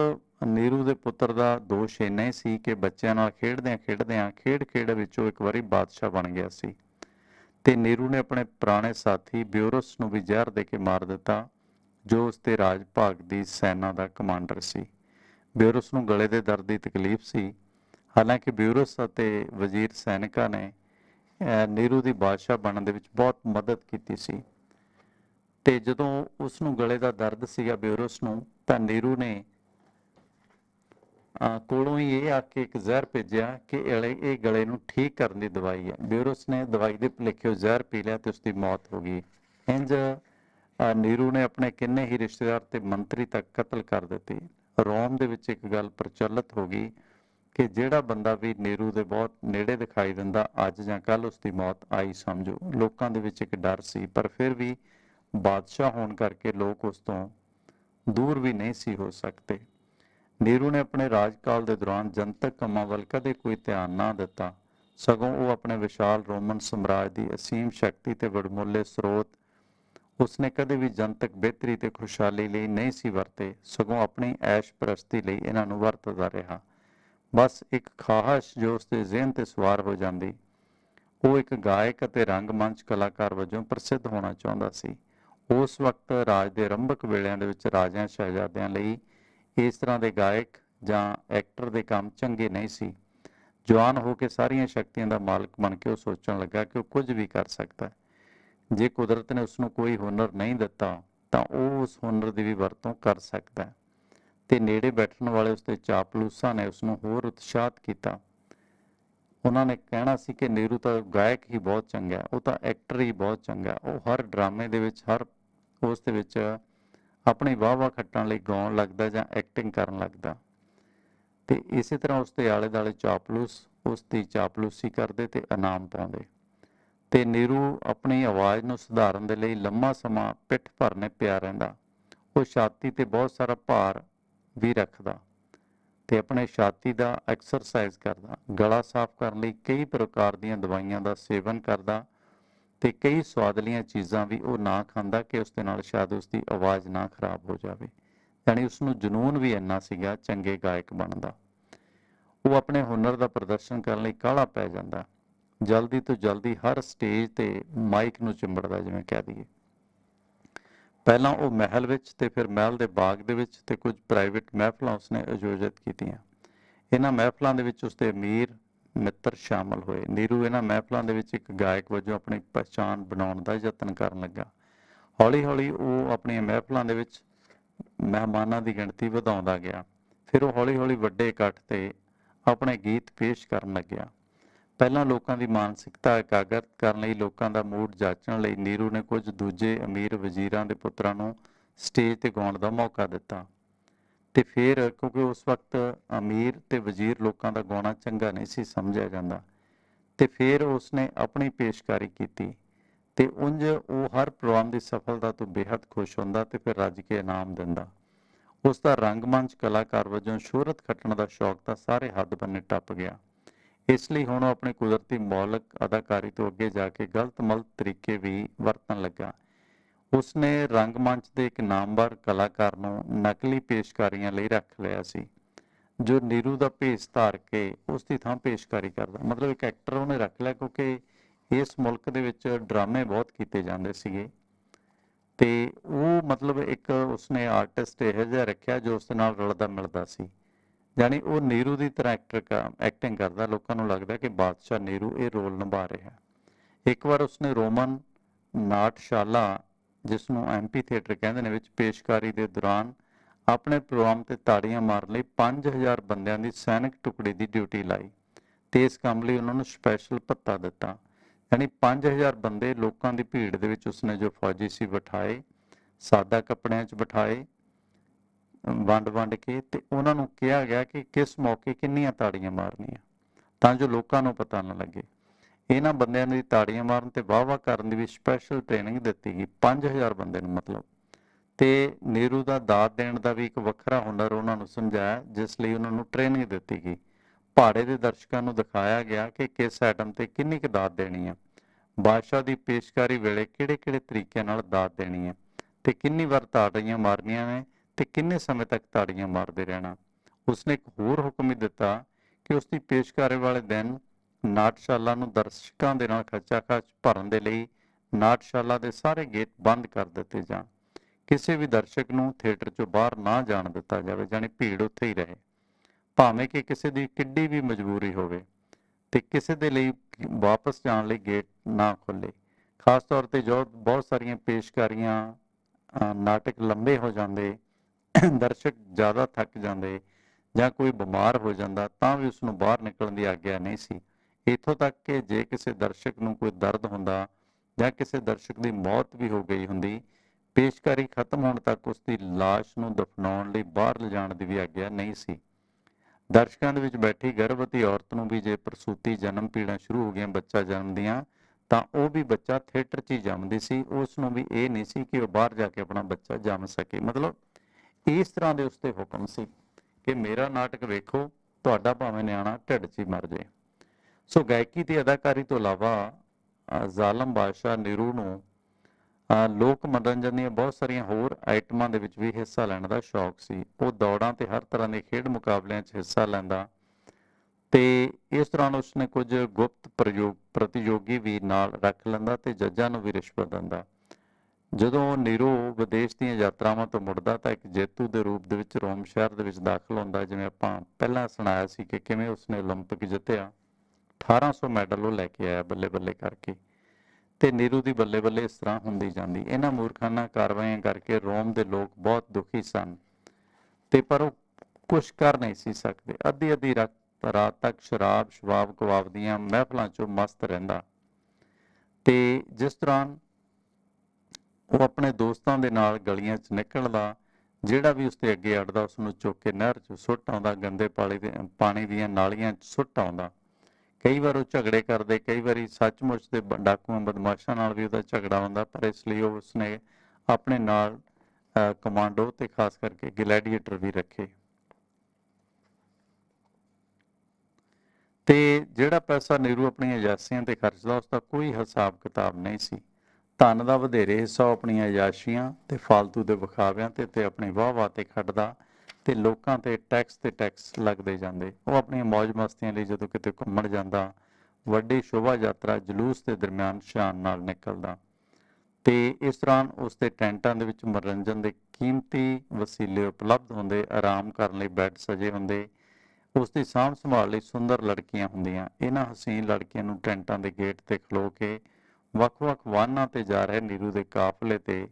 ਨੀਰੂ ਦੇ ਪੁੱਤਰ ਦਾ ਦੋਸ਼ ਇੰਨਾ ਹੀ ਸੀ ਕਿ ਬੱਚਿਆਂ ਨਾਲ ਖੇਡਦਿਆਂ ਖੇਡਦਿਆਂ ਖੇਡ-ਖੇਡ ਵਿੱਚੋਂ ਇੱਕ ਵਾਰੀ ਬਾਦਸ਼ਾਹ ਬਣ ਗਿਆ ਸੀ। ਤੇ ਨੀਰੂ ਨੇ ਆਪਣੇ ਪੁਰਾਣੇ ਸਾਥੀ ਬਿਓਰਸ ਨੂੰ ਵੀ ਜ਼ਹਿਰ ਦੇ ਕੇ ਮਾਰ ਦਿੱਤਾ, ਜੋ ਉਸ ਤੇ ਰਾਜ ਭਾਗ ਦੀ ਸੈਨਾ ਦਾ ਕਮਾਂਡਰ ਸੀ। ਬਿਓਰਸ ਨੂੰ ਗਲੇ ਦੇ ਦਰਦ ਦੀ ਤਕਲੀਫ ਸੀ। ਹਾਲਾਂਕਿ ਬਿਊਰਸ ਅਤੇ ਵਜ਼ੀਰ ਸੈਨਿਕਾਂ ਨੇ ਨੀਰੂ ਦੀ ਬਾਦਸ਼ਾਹ ਬਣਨ ਦੇ ਵਿੱਚ ਬਹੁਤ ਮਦਦ ਕੀਤੀ ਸੀ। ਤੇ ਜਦੋਂ ਉਸ ਨੂੰ ਗਲੇ ਦਾ ਦਰਦ ਸੀਗਾ ਬਿਊਰਸ ਨੂੰ, ਤਾਂ ਨੀਰੂ ਨੇ ਕੋਲੋਂ ਹੀ ਇਹ ਆ ਕੇ ਇੱਕ ਜ਼ਹਿਰ ਭੇਜਿਆ ਕਿ ਇਹ ਇਹ ਗਲੇ ਨੂੰ ਠੀਕ ਕਰਨ ਦੀ ਦਵਾਈ ਹੈ। ਬਿਊਰਸ ਨੇ ਦਵਾਈ ਦੇ ਭੁਲੇਖੇ ਜ਼ਹਿਰ ਪੀ ਲਿਆ ਤੇ ਉਸ ਦੀ ਮੌਤ ਹੋ ਗਈ। ਇੰਜ ਨੀਰੂ ਨੇ ਆਪਣੇ ਕਿੰਨੇ ਹੀ ਰਿਸ਼ਤੇਦਾਰ ਤੇ ਮੰਤਰੀ ਤੱਕ ਕਤਲ ਕਰ ਦਿੱਤੇ। ਰੋਮ ਦੇ ਵਿੱਚ ਇੱਕ ਗੱਲ ਪ੍ਰਚਲਿਤ ਹੋ ਗਈ ਕਿ ਜਿਹੜਾ ਬੰਦਾ ਵੀ ਨੀਰੂ ਦੇ ਬਹੁਤ ਨੇੜੇ ਦਿਖਾਈ ਦਿੰਦਾ, ਅੱਜ ਜਾਂ ਕੱਲ ਉਸ ਦੀ ਮੌਤ ਆਈ ਸਮਝੋ। ਲੋਕਾਂ ਦੇ ਵਿੱਚ ਇੱਕ ਡਰ ਸੀ, ਪਰ ਫਿਰ ਵੀ ਬਾਦਸ਼ਾਹ ਹੋਣ ਕਰਕੇ ਲੋਕ ਉਸ ਤੋਂ ਦੂਰ ਵੀ ਨਹੀਂ ਸੀ ਹੋ ਸਕਦੇ। ਨੀਰੂ ਨੇ ਆਪਣੇ ਰਾਜਕਾਲ ਦੇ ਦੌਰਾਨ ਜਨਤਕ ਕੰਮਾਂ ਵੱਲ ਕਦੇ ਕੋਈ ਧਿਆਨ ਨਾ ਦਿੱਤਾ। ਸਗੋਂ ਉਹ ਆਪਣੇ ਵਿਸ਼ਾਲ ਰੋਮਨ ਸਾਮਰਾਜ ਦੀ ਅਸੀਮ ਸ਼ਕਤੀ ਤੇ ਵਡਮੁੱਲੇ ਸਰੋਤ ਉਸਨੇ ਕਦੇ ਵੀ ਜਨਤਕ ਬਿਹਤਰੀ ਤੇ ਖੁਸ਼ਹਾਲੀ ਲਈ ਨਹੀਂ ਸੀ ਵਰਤੇ, ਸਗੋਂ ਆਪਣੀ ਐਸ਼ ਪ੍ਰਸਤੀ ਲਈ ਇਹਨਾਂ ਨੂੰ ਵਰਤਦਾ ਰਿਹਾ। ਬਸ ਇੱਕ ਖਾਹਸ਼ ਜੋ ਉਸਦੇ ਜ਼ਿਹਨ ਤੇ ਸਵਾਰ ਹੋ ਜਾਂਦੀ, ਉਹ ਇੱਕ ਗਾਇਕ ਅਤੇ ਰੰਗਮੰਚ ਕਲਾਕਾਰ ਵਜੋਂ ਪ੍ਰਸਿੱਧ ਹੋਣਾ ਚਾਹੁੰਦਾ ਸੀ। ਉਸ ਵਕਤ ਰਾਜ ਦੇ ਆਰੰਭਕ ਵੇਲਿਆਂ ਦੇ ਵਿੱਚ ਰਾਜਿਆਂ ਸ਼ਹਿਜ਼ਾਦਿਆਂ ਲਈ ਇਸ ਤਰ੍ਹਾਂ ਦੇ ਗਾਇਕ ਜਾਂ ਐਕਟਰ ਦੇ ਕੰਮ ਚੰਗੇ ਨਹੀਂ ਸੀ। ਜਵਾਨ ਹੋ ਕੇ ਸਾਰੀਆਂ ਸ਼ਕਤੀਆਂ ਦਾ ਮਾਲਕ ਬਣ ਕੇ ਉਹ ਸੋਚਣ ਲੱਗਾ ਕਿ ਉਹ ਕੁਝ ਵੀ ਕਰ ਸਕਦਾ ਹੈ। ਜੇ ਕੁਦਰਤ ਨੇ ਉਸ ਨੂੰ ਕੋਈ ਹੁਨਰ ਨਹੀਂ ਦਿੱਤਾ, ਤਾਂ ਉਹ ਉਸ ਹੁਨਰ ਦੀ ਵੀ ਵਰਤੋਂ ਕਰ ਸਕਦਾ ਹੈ। ਤੇ ਨੇੜੇ ਬੈਠਣ ਵਾਲੇ ਉਸਦੇ ਚਾਪਲੂਸਾਂ ਨੇ ਉਸ ਨੂੰ ਹੋਰ ਉਤਸ਼ਾਹਤ ਕੀਤਾ। ਉਹਨਾਂ ਨੇ ਕਹਿਣਾ ਸੀ ਕਿ ਨੀਰੂ ਤਾਂ ਗਾਇਕ ਹੀ ਬਹੁਤ ਚੰਗਾ ਉਹ ਤਾਂ ਐਕਟਰ ਹੀ ਬਹੁਤ ਚੰਗਾ ਉਹ ਹਰ ਡਰਾਮੇ ਦੇ ਵਿੱਚ, ਹਰ ਉਸ ਦੇ ਵਿੱਚ ਆਪਣੀ ਵਾਹ-ਵਾਹ ਖੱਟਣ ਲਈ ਗਾਉਣ ਲੱਗਦਾ ਜਾਂ ਐਕਟਿੰਗ ਕਰਨ ਲੱਗਦਾ। ਤੇ ਇਸੇ ਤਰ੍ਹਾਂ ਉਸ ਦੇ ਆਲੇ ਦੁਆਲੇ ਚਾਪਲੂਸ ਉਸ ਦੀ ਚਾਪਲੂਸੀ ਕਰਦੇ ਤੇ ਇਨਾਮ ਪਾਉਂਦੇ। ਤੇ ਨੀਰੂ ਆਪਣੀ ਆਵਾਜ਼ ਨੂੰ ਸੁਧਾਰਨ ਦੇ ਲਈ ਲੰਮਾ ਸਮਾਂ ਪਿੱਠ ਭਰਨੇ ਪਿਆ ਰਹਿੰਦਾ। ਉਹ ਛਾਤੀ ਤੇ ਬਹੁਤ ਸਾਰਾ ਭਾਰ ਵੀ ਰੱਖਦਾ ਤੇ ਆਪਣੇ ਛਾਤੀ ਦਾ ਐਕਸਰਸਾਈਜ਼ ਕਰਦਾ। ਗਲਾ ਸਾਫ਼ ਕਰਨ ਲਈ ਕਈ ਪ੍ਰਕਾਰ ਦੀਆਂ ਦਵਾਈਆਂ ਦਾ ਸੇਵਨ ਕਰਦਾ ਤੇ ਕਈ ਸਵਾਦਲੀਆਂ ਚੀਜ਼ਾਂ ਵੀ ਉਹ ਨਾ ਖਾਂਦਾ ਕਿ ਉਸ ਦੇ ਨਾਲ ਸ਼ਾਇਦ ਉਸ ਦੀ ਆਵਾਜ਼ ਨਾ ਖਰਾਬ ਹੋ ਜਾਵੇ। ਯਾਨੀ ਉਸ ਨੂੰ ਜਨੂਨ ਵੀ ਇੰਨਾ ਸੀਗਾ, ਚੰਗੇ ਗਾਇਕ ਬਣਦਾ। ਉਹ ਆਪਣੇ ਹੁਨਰ ਦਾ ਪ੍ਰਦਰਸ਼ਨ ਕਰਨ ਲਈ ਕਾਹਲਾ ਪੈ ਜਾਂਦਾ। ਜਲਦੀ ਤੋਂ ਜਲਦੀ ਹਰ ਸਟੇਜ ਤੇ ਮਾਈਕ ਨੂੰ ਚਿੰਬੜਦਾ, ਜਿਵੇਂ ਕਹਿ ਦਈਏ। ਪਹਿਲਾਂ ਉਹ ਮਹਿਲ ਵਿੱਚ ਤੇ ਫਿਰ ਮਹਿਲ ਦੇ ਬਾਗ ਦੇ ਵਿੱਚ ਤੇ ਕੁਝ ਪ੍ਰਾਈਵੇਟ ਮਹਿਫਲਾਂ ਉਸਨੇ ਆਯੋਜਿਤ ਕੀਤੀਆਂ। ਇਹਨਾਂ ਮਹਿਫਲਾਂ ਦੇ ਵਿੱਚ ਉਸਦੇ ਅਮੀਰ ਮਿੱਤਰ ਸ਼ਾਮਲ ਹੋਏ। ਨੀਰੂ ਇਹਨਾਂ ਮਹਿਫਲਾਂ ਦੇ ਵਿੱਚ ਇੱਕ ਗਾਇਕ ਵਜੋਂ ਆਪਣੀ ਪਛਾਣ ਬਣਾਉਣ ਦਾ ਯਤਨ ਕਰਨ ਲੱਗਾ। ਹੌਲੀ-ਹੌਲੀ ਉਹ ਆਪਣੀਆਂ ਮਹਿਫਲਾਂ ਦੇ ਵਿੱਚ ਮਹਿਮਾਨਾਂ ਦੀ ਗਿਣਤੀ ਵਧਾਉਂਦਾ ਗਿਆ। ਫਿਰ ਉਹ ਹੌਲੀ-ਹੌਲੀ ਵੱਡੇ ਇਕੱਠ ਤੇ ਆਪਣੇ ਗੀਤ ਪੇਸ਼ ਕਰਨ ਲੱਗਿਆ। ਪਹਿਲਾਂ ਲੋਕਾਂ ਦੀ ਮਾਨਸਿਕਤਾ ਇਕਾਗਰ ਕਰਨ ਲਈ ਲੋਕਾਂ ਦਾ ਮੂਡ ਜਾਚਣ ਲਈ ਨੀਰੂ ਨੇ ਕੁਝ ਦੂਜੇ ਅਮੀਰ ਵਜ਼ੀਰਾਂ ਦੇ ਪੁੱਤਰਾਂ ਨੂੰ ਸਟੇਜ ਤੇ ਗਾਉਣ ਦਾ ਮੌਕਾ ਦਿੱਤਾ। ਤੇ ਫਿਰ ਕਿਉਂਕਿ ਉਸ ਵਕਤ ਅਮੀਰ ਤੇ ਵਜ਼ੀਰ ਲੋਕਾਂ ਦਾ ਗਾਉਣਾ ਚੰਗਾ ਨਹੀਂ ਸੀ ਸਮਝਿਆ ਜਾਂਦਾ। ਤੇ ਫਿਰ ਉਸਨੇ ਆਪਣੀ ਪੇਸ਼ਕਾਰੀ ਕੀਤੀ ਤੇ ਉਂਝ ਉਹ ਹਰ ਪ੍ਰੋਗਰਾਮ ਦੀ ਸਫਲਤਾ ਤੋਂ ਬੇहद ਖੁਸ਼ ਹੁੰਦਾ ਤੇ ਫਿਰ ਰੱਜ ਕੇ ਇਨਾਮ ਦਿੰਦਾ। ਉਸ ਦਾ ਰੰਗਮੰਚ ਕਲਾਕਾਰ ਵਜੋਂ ਸ਼ੋਹਰਤ ਖੱਟਣ ਦਾ ਸ਼ੌਕ ਤਾਂ ਸਾਰੇ ਹੱਦ ਬੰਨੇ ਟੱਪ ਗਿਆ। ਇਸ ਲਈ ਹੁਣ ਉਹ ਆਪਣੇ ਕੁਦਰਤੀ ਮੌਲਿਕ ਅਦਾਕਾਰੀ ਤੋਂ ਅੱਗੇ ਜਾ ਕੇ ਗਲਤ ਮਲਤ ਤਰੀਕੇ ਵੀ ਵਰਤਣ ਲੱਗਾ। ਉਸਨੇ ਰੰਗਮੰਚ ਦੇ ਇੱਕ ਨਾਮਵਰ ਕਲਾਕਾਰ ਨੂੰ ਨਕਲੀ ਪੇਸ਼ਕਾਰੀਆਂ ਲਈ ਰੱਖ ਲਿਆ ਸੀ, ਜੋ ਨੀਰੂ ਦਾ ਭੇਸ ਧਾਰ ਕੇ ਉਸ ਦੀ ਥਾਂ ਪੇਸ਼ਕਾਰੀ ਕਰਦਾ। ਮਤਲਬ ਇੱਕ ਐਕਟਰ ਉਹਨੇ ਰੱਖ ਲਿਆ, ਕਿਉਂਕਿ ਇਸ ਮੁਲਕ ਦੇ ਵਿੱਚ ਡਰਾਮੇ ਬਹੁਤ ਕੀਤੇ ਜਾਂਦੇ ਸੀਗੇ। ਤੇ ਉਹ ਮਤਲਬ ਇੱਕ ਉਸਨੇ ਆਰਟਿਸਟ ਇਹੋ ਜਿਹਾ ਰੱਖਿਆ ਜੋ ਉਸ ਨਾਲ ਰਲਦਾ ਮਿਲਦਾ ਸੀ। ਯਾਨੀ ਉਹ ਨੀਰੂ ਦੀ ਤਰ੍ਹਾਂ ਐਕਟਰ ਐਕਟਿੰਗ ਕਰਦਾ। ਲੋਕਾਂ ਨੂੰ ਲੱਗਦਾ ਕਿ ਬਾਦਸ਼ਾਹ ਨੀਰੂ ਇਹ ਰੋਲ ਨਿਭਾ ਰਿਹਾ। ਇੱਕ ਵਾਰ ਉਸਨੇ ਰੋਮਨ ਨਾਟਸ਼ਾਲਾ ਜਿਸ ਨੂੰ ਐਮਪੀ ਥੀਏਟਰ ਕਹਿੰਦੇ ਨੇ, ਵਿੱਚ ਪੇਸ਼ਕਾਰੀ ਦੇ ਦੌਰਾਨ ਆਪਣੇ ਪ੍ਰੋਗਰਾਮ ਤੇ ਤਾੜੀਆਂ ਮਾਰਨ ਲਈ 5000 ਬੰਦਿਆਂ ਦੀ ਸੈਨਿਕ ਟੁਕੜੀ ਦੀ ਡਿਊਟੀ ਲਾਈ ਤੇ ਇਸ ਕੰਮ ਲਈ ਉਹਨਾਂ ਨੂੰ ਸਪੈਸ਼ਲ ਭੱਤਾ ਦਿੱਤਾ। ਯਾਨੀ 5000 ਬੰਦੇ ਲੋਕਾਂ ਦੀ ਭੀੜ ਦੇ ਵਿੱਚ ਉਸਨੇ ਜੋ ਫੌਜੀ ਸੀ ਬਿਠਾਏ, ਸਾਦਾ ਕੱਪੜਿਆਂ 'ਚ ਬਿਠਾਏ, ਵੰਡ ਵੰਡ ਕੇ ਤੇ ਉਹਨਾਂ ਨੂੰ ਕਿਹਾ ਗਿਆ ਕਿ ਕਿਸ ਮੌਕੇ ਕਿੰਨੀਆਂ ਤਾੜੀਆਂ ਮਾਰਨੀਆਂ ਤਾਂ ਜੋ ਲੋਕਾਂ ਨੂੰ ਪਤਾ ਨਾ ਲੱਗੇ। ਇਹਨਾਂ ਬੰਦਿਆਂ ਦੀ ਤਾੜੀਆਂ ਮਾਰਨ ਤੇ ਵਾਹ-ਵਾਹ ਕਰਨ ਦੀ ਵੀ ਸਪੈਸ਼ਲ ਟ੍ਰੇਨਿੰਗ ਦਿੱਤੀ ਗਈ 5000 ਬੰਦੇ ਨੂੰ ਮਤਲਬ। ਤੇ ਨੀਰੂ ਦਾ ਦਾਤ ਦੇਣ ਦਾ ਵੀ ਇੱਕ ਵੱਖਰਾ ਹੁਨਰ ਉਹਨਾਂ ਨੂੰ ਸਮਝਾਇਆ, ਜਿਸ ਲਈ ਉਹਨਾਂ ਨੂੰ ਟ੍ਰੇਨਿੰਗ ਦਿੱਤੀ ਗਈ। ਪਹਾੜੇ ਦੇ ਦਰਸ਼ਕਾਂ ਨੂੰ ਦਿਖਾਇਆ ਗਿਆ ਕਿ ਕਿਸ ਆਈਟਮ ਤੇ ਕਿੰਨੀ ਕੁ ਦਾਤ ਦੇਣੀ ਹੈ ਬਾਦਸ਼ਾਹ ਦੀ ਪੇਸ਼ਕਾਰੀ ਵੇਲੇ ਕਿਹੜੇ-ਕਿਹੜੇ ਤਰੀਕਿਆਂ ਨਾਲ ਦਾਤ ਦੇਣੀ ਹੈ ਤੇ ਕਿੰਨੀ ਵਾਰ ਤਾੜੀਆਂ ਮਾਰਨੀਆਂ ਨੇ ਤੇ ਕਿੰਨੇ ਸਮੇਂ ਤੱਕ ਤਾੜੀਆਂ ਮਾਰਦੇ ਰਹਿਣਾ। ਉਸਨੇ ਇੱਕ ਹੋਰ ਹੁਕਮ ਹੀ ਦਿੱਤਾ ਕਿ ਉਸ ਦੀ ਪੇਸ਼ਕਾਰੀ ਵਾਲੇ ਦਿਨ ਨਾਟਸ਼ਾਲਾ ਨੂੰ ਦਰਸ਼ਕਾਂ ਦੇ ਨਾਲ ਖੱਚਾ-ਖੱਚ ਭਰਨ ਦੇ ਲਈ ਨਾਟਸ਼ਾਲਾ ਦੇ ਸਾਰੇ ਗੇਟ ਬੰਦ ਕਰ ਦਿੱਤੇ ਜਾਣ। ਕਿਸੇ ਵੀ ਦਰਸ਼ਕ ਨੂੰ ਥੀਏਟਰ ਚੋਂ ਬਾਹਰ ਨਾ ਜਾਣ ਦਿੱਤਾ ਜਾਵੇ, ਜਾਣੀ ਭੀੜ ਉੱਥੇ ਹੀ ਰਹੇ। ਭਾਵੇਂ ਕਿ ਕਿਸੇ ਦੀ ਕਿੱਡੀ ਵੀ ਮਜਬੂਰੀ ਹੋਵੇ ਤੇ ਕਿਸੇ ਦੇ ਲਈ ਵਾਪਸ ਜਾਣ ਲਈ ਗੇਟ ਨਾ ਖੁੱਲੇ ਖਾਸ ਤੌਰ ਤੇ ਜੋ ਬਹੁਤ ਸਾਰੀਆਂ ਪੇਸ਼ਕਾਰੀਆਂ ਨਾਟਕ ਲੰਬੇ ਹੋ ਜਾਂਦੇ, ਦਰਸ਼ਕ ਜ਼ਿਆਦਾ ਥੱਕ ਜਾਂਦੇ ਜਾਂ ਕੋਈ ਬਿਮਾਰ ਹੋ ਜਾਂਦਾ, ਤਾਂ ਵੀ ਉਸ ਨੂੰ ਬਾਹਰ ਨਿਕਲਣ ਦੀ ਆਗਿਆ ਨਹੀਂ ਸੀ। ਇੱਥੋਂ ਤੱਕ ਕਿ ਜੇ ਕਿਸੇ ਦਰਸ਼ਕ ਨੂੰ ਕੋਈ ਦਰਦ ਹੁੰਦਾ ਜਾਂ ਕਿਸੇ ਦਰਸ਼ਕ ਦੀ ਮੌਤ ਵੀ ਹੋ ਗਈ ਹੁੰਦੀ, ਪੇਸ਼ਕਾਰੀ ਖਤਮ ਹੋਣ ਤੱਕ ਉਸ ਦੀ ਲਾਸ਼ ਨੂੰ ਦਫਨਾਉਣ ਲਈ ਬਾਹਰ ਲਿਜਾਣ ਦੀ ਵੀ ਆਗਿਆ ਨਹੀਂ ਸੀ। ਦਰਸ਼ਕਾਂ ਦੇ ਵਿੱਚ ਬੈਠੀ ਗਰਭਵਤੀ ਔਰਤ ਨੂੰ ਵੀ ਜੇ ਪ੍ਰਸੂਤੀ ਜਨਮ ਪੀੜਾਂ ਸ਼ੁਰੂ ਹੋ ਗਈਆਂ ਬੱਚਾ ਜਨਮਦੀਆਂ, ਤਾਂ ਉਹ ਵੀ ਬੱਚਾ ਥੀਏਟਰ 'ਚ ਹੀ ਜੰਮਦੀ ਸੀ। ਉਸ ਨੂੰ ਵੀ ਇਹ ਨਹੀਂ ਸੀ ਕਿ ਉਹ ਬਾਹਰ ਜਾ ਕੇ ਆਪਣਾ ਬੱਚਾ ਜੰਮ ਸਕੇ। ਮਤਲਬ ਇਸ ਤਰ੍ਹਾਂ ਦੇ ਉਸਤੇ ਹੁਕਮ ਸੀ ਕਿ ਮੇਰਾ ਨਾਟਕ ਵੇਖੋ, ਤੁਹਾਡਾ ਭਾਵੇਂ ਨਿਆਣਾ ਢਿੱਡ 'ਚ ਹੀ ਮਰ ਜਾਏ। ਸੋ ਗਾਇਕੀ ਤੇ ਅਦਾਕਾਰੀ ਤੋਂ ਇਲਾਵਾ ਅ, ਜ਼ਾਲਮ ਬਾਦਸ਼ਾਹ ਨੀਰੂ ਨੂੰ ਅ, ਲੋਕ ਮਨੋਰੰਜਨ ਦੀਆਂ ਬਹੁਤ ਸਾਰੀਆਂ ਹੋਰ ਆਈਟਮਾਂ ਦੇ ਵਿੱਚ ਵੀ ਹਿੱਸਾ ਲੈਣ ਦਾ ਸ਼ੌਕ ਸੀ ਉਹ ਦੌੜਾਂ ਤੇ ਹਰ ਤਰ੍ਹਾਂ ਦੇ ਖੇਡ ਮੁਕਾਬਲਿਆਂ 'ਚ ਹਿੱਸਾ ਲੈਂਦਾ ਤੇ ਇਸ ਦੌਰਾਨ ਉਸਨੇ ਕੁਝ ਗੁਪਤ ਪ੍ਰਯੋਗ ਪ੍ਰਤੀਯੋਗੀ ਵੀ ਨਾਲ ਰੱਖ ਲੈਂਦਾ ਤੇ ਜੱਜਾਂ ਨੂੰ ਵੀ ਰਿਸ਼ਵਤ ਦਿੰਦਾ ਜਦੋਂ ਨੀਰੋ ਵਿਦੇਸ਼ ਦੀਆਂ ਯਾਤਰਾਵਾਂ ਤੋਂ ਮੁੜਦਾ ਤਾਂ ਇੱਕ ਜੇਤੂ ਦੇ ਰੂਪ ਦੇ ਵਿੱਚ ਰੋਮ ਸ਼ਹਿਰ ਦੇ ਵਿੱਚ ਦਾਖਲ ਹੁੰਦਾ ਜਿਵੇਂ ਆਪਾਂ ਪਹਿਲਾਂ ਸੁਣਾਇਆ ਸੀ ਕਿ ਕਿਵੇਂ ਉਸਨੇ 올림픽 ਜਿੱਤਿਆ 1800 ਮੈਡਲ ਉਹ ਲੈ ਕੇ ਆਇਆ ਬੱਲੇ ਬੱਲੇ ਕਰਕੇ। ਤੇ ਨੀਰੂ ਦੀ ਬੱਲੇ ਬੱਲੇ ਇਸ ਤਰ੍ਹਾਂ ਹੁੰਦੀ ਜਾਂਦੀ। ਇਹਨਾਂ ਮੂਰਖਾਨਾ ਕਾਰਵਾਈਆਂ ਕਰਕੇ ਰੋਮ ਦੇ ਲੋਕ ਬਹੁਤ ਦੁਖੀ ਸਨ। ਤੇ ਪਰ ਉਹ ਕੁਝ ਕਰ ਨਹੀਂ ਸੀ ਸਕਦੇ। ਅੱਧੀ ਅੱਧੀ ਰਾਤ ਰਾਤ ਤੱਕ ਸ਼ਰਾਬ, ਸ਼ਵਾਬ ਕਵਾਬ ਦੀਆਂ ਮਹਿਫਲਾਂ 'ਚੋਂ ਮਸਤ ਰਹਿੰਦਾ। ਤੇ ਜਿਸ ਦੌਰਾਨ ਉਹ ਆਪਣੇ ਦੋਸਤਾਂ ਦੇ ਨਾਲ ਗਲੀਆਂ 'ਚ ਨਿਕਲਦਾ, ਜਿਹੜਾ ਵੀ ਉਸਦੇ ਅੱਗੇ ਅੜਦਾ ਉਸ ਨੂੰ ਚੁੱਕ ਕੇ ਨਹਿਰ 'ਚ ਸੁੱਟ ਆਉਂਦਾ, ਗੰਦੇ ਪਾਣੀ ਦੇ, ਪਾਣੀ ਦੀਆਂ ਨਾਲੀਆਂ 'ਚ ਸੁੱਟ ਆਉਂਦਾ। ਕਈ ਵਾਰ ਉਹ ਝਗੜੇ ਕਰਦੇ, ਕਈ ਵਾਰੀ ਸੱਚਮੁੱਚ ਦੇ ਡਾਕੂਆਂ ਬਦਮਾਸ਼ਾਂ ਨਾਲ ਵੀ ਉਹਦਾ ਝਗੜਾ ਹੁੰਦਾ, ਪਰ ਇਸ ਲਈ ਉਹ ਉਸਨੇ ਆਪਣੇ ਨਾਲ ਕਮਾਂਡੋ ਤੇ ਖਾਸ ਕਰਕੇ ਗਲੈਡੀਏਟਰ ਵੀ ਰੱਖੇ। ਤੇ ਜਿਹੜਾ ਪੈਸਾ ਨੀਰੂ ਆਪਣੀਆਂ ਏਜੰਸੀਆਂ ਤੇ ਖਰਚਦਾ ਉਸ ਦਾ ਕੋਈ ਹਿਸਾਬ ਕਿਤਾਬ ਨਹੀਂ ਸੀ। ਧਨ ਦਾ ਵਧੇਰੇ ਹਿੱਸਾ ਉਹ ਆਪਣੀਆਂ ਏਜੰਸੀਆਂ ਤੇ ਫालतू ਦੇ ਵਿਖਾਵਿਆਂ ਤੇ ਤੇ ਆਪਣੀ ਵਾਹ-ਵਾਹ ਤੇ ਖੱਟਦਾ ਤੇ ਲੋਕਾਂ ਤੇ ਟੈਕਸ ਤੇ ਟੈਕਸ ਲੱਗਦੇ ਜਾਂਦੇ। ਉਹ ਆਪਣੀਆਂ ਮौज ਮਸਤੀਆਂ ਲਈ ਜਦੋਂ ਕਿਤੇ ਘੁੰਮਣ ਜਾਂਦਾ, ਵੱਡੀ ਸ਼ੋਭਾ ਯਾਤਰਾ ਜਲੂਸ ਦੇ ਦਰਮਿਆਨ ਸ਼ਾਨ ਨਾਲ ਨਿਕਲਦਾ। ਤੇ ਇਸ ਦੌਰਾਨ ਉਸ ਦੇ ਟੈਂਟਾਂ ਦੇ ਵਿੱਚ ਮਨੋਰੰਜਨ ਦੇ ਕੀਮਤੀ ਵਸੀਲੇ ਉਪਲਬਧ ਹੁੰਦੇ, ਆਰਾਮ ਕਰਨ ਲਈ ਬੈੱਡ ਸਜੇ ਹੁੰਦੇ, ਉਸ ਦੀ ਸਾਂਭ ਸੰਭਾਲ ਲਈ ਸੁੰਦਰ ਲੜਕੀਆਂ ਹੁੰਦੀਆਂ। ਇਹਨਾਂ ਹਸੀਨ ਲੜਕੀਆਂ ਨੂੰ ਟੈਂਟਾਂ ਦੇ ਗੇਟ ਤੇ ਖਲੋ ਕੇ ਵੱਖ-ਵੱਖ ਵਾਹਨਾਂ ਤੇ ਜਾ ਰਹੇ ਨੀਰੂ ਦੇ ਕਾਫਲੇ ਤੇ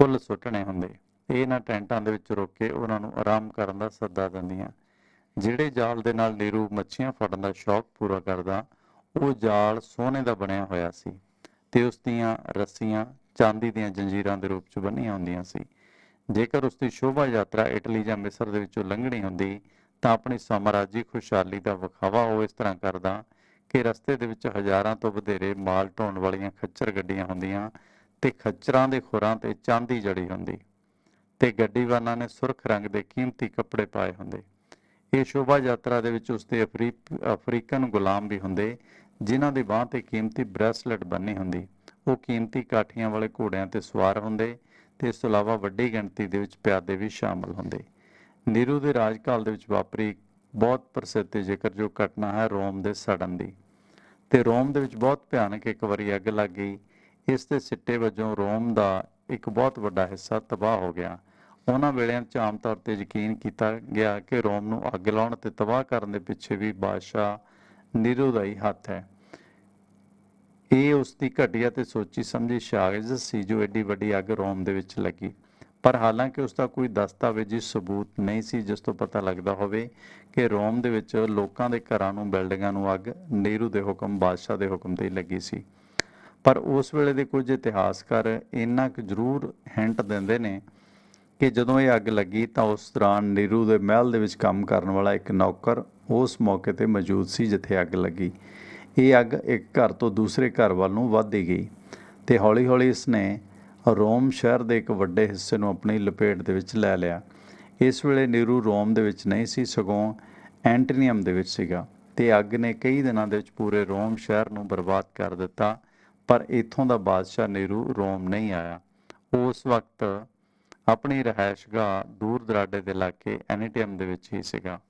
ਫੁੱਲ ਸੁੱਟਣੇ ਹੁੰਦੇ। ਇਹ ਇਹਨਾਂ ਟੈਂਟਾਂ ਦੇ ਵਿੱਚ ਰੁਕ ਕੇ ਉਹਨਾਂ ਨੂੰ ਆਰਾਮ ਕਰਨ ਦਾ ਸੱਦਾ ਦਿੰਦੀਆਂ। ਜਿਹੜੇ ਜਾਲ ਦੇ ਨਾਲ ਨੀਰੂ ਮੱਛੀਆਂ ਫੜਨ ਦਾ ਸ਼ੌਕ ਪੂਰਾ ਕਰਦਾ, ਉਹ ਜਾਲ ਸੋਨੇ ਦਾ ਬਣਿਆ ਹੋਇਆ ਸੀ ਤੇ ਉਸ ਦੀਆਂ ਰੱਸੀਆਂ ਚਾਂਦੀ ਦੀਆਂ ਜੰਜੀਰਾਂ ਦੇ ਰੂਪ 'ਚ ਬੰਨੀਆਂ ਹੁੰਦੀਆਂ ਸੀ। ਜੇਕਰ ਉਸ ਦੀ ਸ਼ੋਭਾ ਯਾਤਰਾ ਇਟਲੀ ਜਾਂ ਮਿਸਰ ਦੇ ਵਿੱਚੋਂ ਲੰਘਣੀ ਹੁੰਦੀ, ਤਾਂ ਆਪਣੀ ਸਾਮਰਾਜੀ ਖੁਸ਼ਹਾਲੀ ਦਾ ਵਿਖਾਵਾ ਉਹ ਇਸ ਤਰ੍ਹਾਂ ਕਰਦਾ ਕਿ ਰਸਤੇ ਦੇ ਵਿੱਚ ਹਜ਼ਾਰਾਂ ਤੋਂ ਵਧੇਰੇ ਮਾਲ ਢੋਣ ਵਾਲੀਆਂ ਖੱਚਰ ਗੱਡੀਆਂ ਹੁੰਦੀਆਂ ਤੇ ਖੱਚਰਾਂ ਦੇ ਖੁਰਾਂ ਤੇ ਚਾਂਦੀ ਜੜੀ ਹੁੰਦੀ। ਤੇ ਗੱਡੀਵਾਨਾਂ ਨੇ ਸੁਰਖ ਰੰਗ ਦੇ ਕੀਮਤੀ ਕੱਪੜੇ ਪਾਏ ਹੁੰਦੇ। ਇਹ ਸ਼ੋਭਾ ਯਾਤਰਾ ਦੇ ਵਿੱਚ ਉਸਦੇ ਅਫਰੀਕ, ਅਫਰੀਕਨ ਗੁਲਾਮ ਵੀ ਹੁੰਦੇ, ਜਿਨ੍ਹਾਂ ਦੀ ਬਾਹ ਤੇ ਕੀਮਤੀ ਬ੍ਰੈਸਲੇਟ ਬੰਨੀ ਹੁੰਦੀ। ਉਹ ਕੀਮਤੀ ਕਾਠੀਆਂ ਵਾਲੇ ਘੋੜਿਆਂ ਤੇ ਸਵਾਰ ਹੁੰਦੇ ਤੇ ਇਸ ਤੋਂ ਇਲਾਵਾ ਵੱਡੀ ਗਿਣਤੀ ਦੇ ਵਿੱਚ ਪਿਆਦੇ ਵੀ ਸ਼ਾਮਲ ਹੁੰਦੇ। ਨੀਰੂ ਦੇ ਰਾਜਕਾਲ ਦੇ ਵਿੱਚ ਵਾਪਰੀ ਬਹੁਤ ਪ੍ਰਸਿੱਧ ਤੇ ਜ਼ਿਕਰ ਜੋ ਘਟਨਾ ਹੈ ਰੋਮ ਦੇ ਸੜਨ ਦੀ। ਤੇ ਰੋਮ ਦੇ ਵਿੱਚ ਬਹੁਤ ਭਿਆਨਕ ਇੱਕ ਵਾਰੀ ਅੱਗ ਲੱਗ ਗਈ। ਇਸ ਦੇ ਸਿੱਟੇ ਵਜੋਂ ਰੋਮ ਦਾ ਇੱਕ ਬਹੁਤ ਵੱਡਾ ਹਿੱਸਾ ਤਬਾਹ ਹੋ ਗਿਆ। ਉਹਨਾਂ ਵੇਲਿਆਂ 'ਚ ਆਮ ਤੌਰ ਤੇ ਯਕੀਨ ਕੀਤਾ ਗਿਆ ਕਿ ਰੋਮ ਨੂੰ ਅੱਗ ਲਾਉਣ ਤੇ ਤਬਾਹ ਕਰਨ ਦੇ ਪਿੱਛੇ ਵੀ ਬਾਦਸ਼ਾਹ ਨੀਰੂ ਦਾ ਹੀ ਹੱਥ ਹੈ। ਇਹ ਉਸ ਦੀ ਘਟੀਆ ਤੇ ਸੋਚੀ ਸਮਝੀ ਸਾਜ਼ਿਸ਼ ਸੀ ਜੋ ਐਡੀ ਵੱਡੀ ਅੱਗ ਰੋਮ ਦੇ ਵਿੱਚ ਲੱਗੀ। ਪਰ ਹਾਲਾਂਕਿ ਉਸ ਦਾ ਕੋਈ ਦਸਤਾਵੇਜ਼ੀ ਸਬੂਤ ਨਹੀਂ ਸੀ, ਜਿਸ ਤੋਂ ਪਤਾ ਲੱਗਦਾ ਹੋਵੇ ਕਿ ਰੋਮ ਦੇ ਵਿੱਚ ਲੋਕਾਂ ਦੇ ਘਰਾਂ ਨੂੰ, ਬਿਲਡਿੰਗਾਂ ਨੂੰ ਅੱਗ ਨੀਰੂ ਦੇ ਹੁਕਮ, ਬਾਦਸ਼ਾਹ ਦੇ ਹੁਕਮ ਤੇ ਲੱਗੀ ਸੀ। ਪਰ ਉਸ ਵੇਲੇ ਦੇ ਕੁਝ ਇਤਿਹਾਸਕਾਰ ਇੰਨਾ ਕੁ ਜ਼ਰੂਰ ਹਿੰਟ ਦਿੰਦੇ ਨੇ ਕਿ ਜਦੋਂ ਇਹ ਅੱਗ ਲੱਗੀ ਤਾਂ ਉਸ ਦੌਰਾਨ ਨੀਰੂ ਦੇ ਮਹਿਲ ਦੇ ਵਿੱਚ ਕੰਮ ਕਰਨ ਵਾਲਾ ਇੱਕ ਨੌਕਰ ਉਸ ਮੌਕੇ ਤੇ ਮੌਜੂਦ ਸੀ ਜਿੱਥੇ ਅੱਗ ਲੱਗੀ। ਇਹ ਅੱਗ ਇੱਕ ਘਰ ਤੋਂ ਦੂਸਰੇ ਘਰ ਵੱਲ ਨੂੰ ਵੱਧਦੀ ਗਈ ਤੇ ਹੌਲੀ-ਹੌਲੀ ਇਸ ਨੇ ਰੋਮ ਸ਼ਹਿਰ ਦੇ ਇੱਕ ਵੱਡੇ ਹਿੱਸੇ ਨੂੰ ਆਪਣੀ ਲਪੇਟ ਦੇ ਵਿੱਚ ਲੈ ਲਿਆ। ਇਸ ਵੇਲੇ ਨੀਰੂ ਰੋਮ ਦੇ ਵਿੱਚ ਨਹੀਂ ਸੀ, ਸਗੋਂ ਐਂਟਨੀਅਮ ਦੇ ਵਿੱਚ ਸੀਗਾ ਤੇ ਅੱਗ ਨੇ ਕਈ ਦਿਨਾਂ ਦੇ ਵਿੱਚ ਪੂਰੇ ਰੋਮ ਸ਼ਹਿਰ ਨੂੰ ਬਰਬਾਦ ਕਰ ਦਿੱਤਾ, ਪਰ ਇੱਥੋਂ ਦਾ ਬਾਦਸ਼ਾਹ ਨੀਰੂ ਰੋਮ ਨਹੀਂ ਆਇਆ। ਉਸ ਵਕਤ ਆਪਣੀ ਰਿਹਾਇਸ਼ਗਾਹ ਦੂਰ ਦਰਾਡੇ ਦੇ ਇਲਾਕੇ ਐਨੀਟੀਅਮ ਦੇ ਵਿੱਚ ਹੀ ਸੀਗਾ।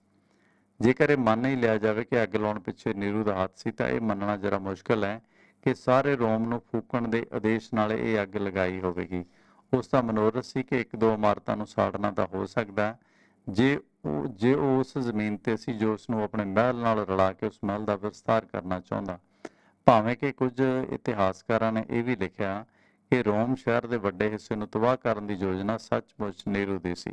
ਜੇਕਰ ਇਹ ਮੰਨ ਹੀ ਲਿਆ ਜਾਵੇ ਕਿ ਅੱਗ ਲਾਉਣ ਪਿੱਛੇ ਨੀਰੂ ਦਾ ਹੱਥ ਸੀ ਤਾਂ ਇਹ ਮੰਨਣਾ ਜਰਾ ਮੁਸ਼ਕਲ ਹੈ ਕਿ ਸਾਰੇ ਰੋਮ ਨੂੰ ਫੂਕਣ ਦੇ ਆਦੇਸ਼ ਨਾਲ ਇਹ ਅੱਗ ਲਗਾਈ ਹੋਵੇਗੀ। ਉਸ ਦਾ ਮਨੋਰਥ ਸੀ ਕਿ ਇੱਕ ਦੋ ਇਮਾਰਤਾਂ ਨੂੰ ਸਾੜਨਾ ਤਾਂ ਹੋ ਸਕਦਾ ਜੇ ਉਹ ਜੇ ਉਹ ਉਸ ਜ਼ਮੀਨ ਤੇ ਸੀ ਜੋ ਉਸ ਨੂੰ ਆਪਣੇ ਮਹਿਲ ਨਾਲ ਰਲਾ ਕੇ ਉਸ ਮਹਿਲ ਦਾ ਵਿਸਤਾਰ ਕਰਨਾ ਚਾਹੁੰਦਾ। ਭਾਵੇਂ ਕਿ ਕੁਝ ਇਤਿਹਾਸਕਾਰਾਂ ਨੇ ਇਹ ਵੀ ਲਿਖਿਆ ਕਿ ਰੋਮ ਸ਼ਹਿਰ ਦੇ ਵੱਡੇ ਹਿੱਸੇ ਨੂੰ ਤਬਾਹ ਕਰਨ ਦੀ ਯੋਜਨਾ ਸੱਚਮੁੱਚ ਨੀਰੂ ਦੀ ਸੀ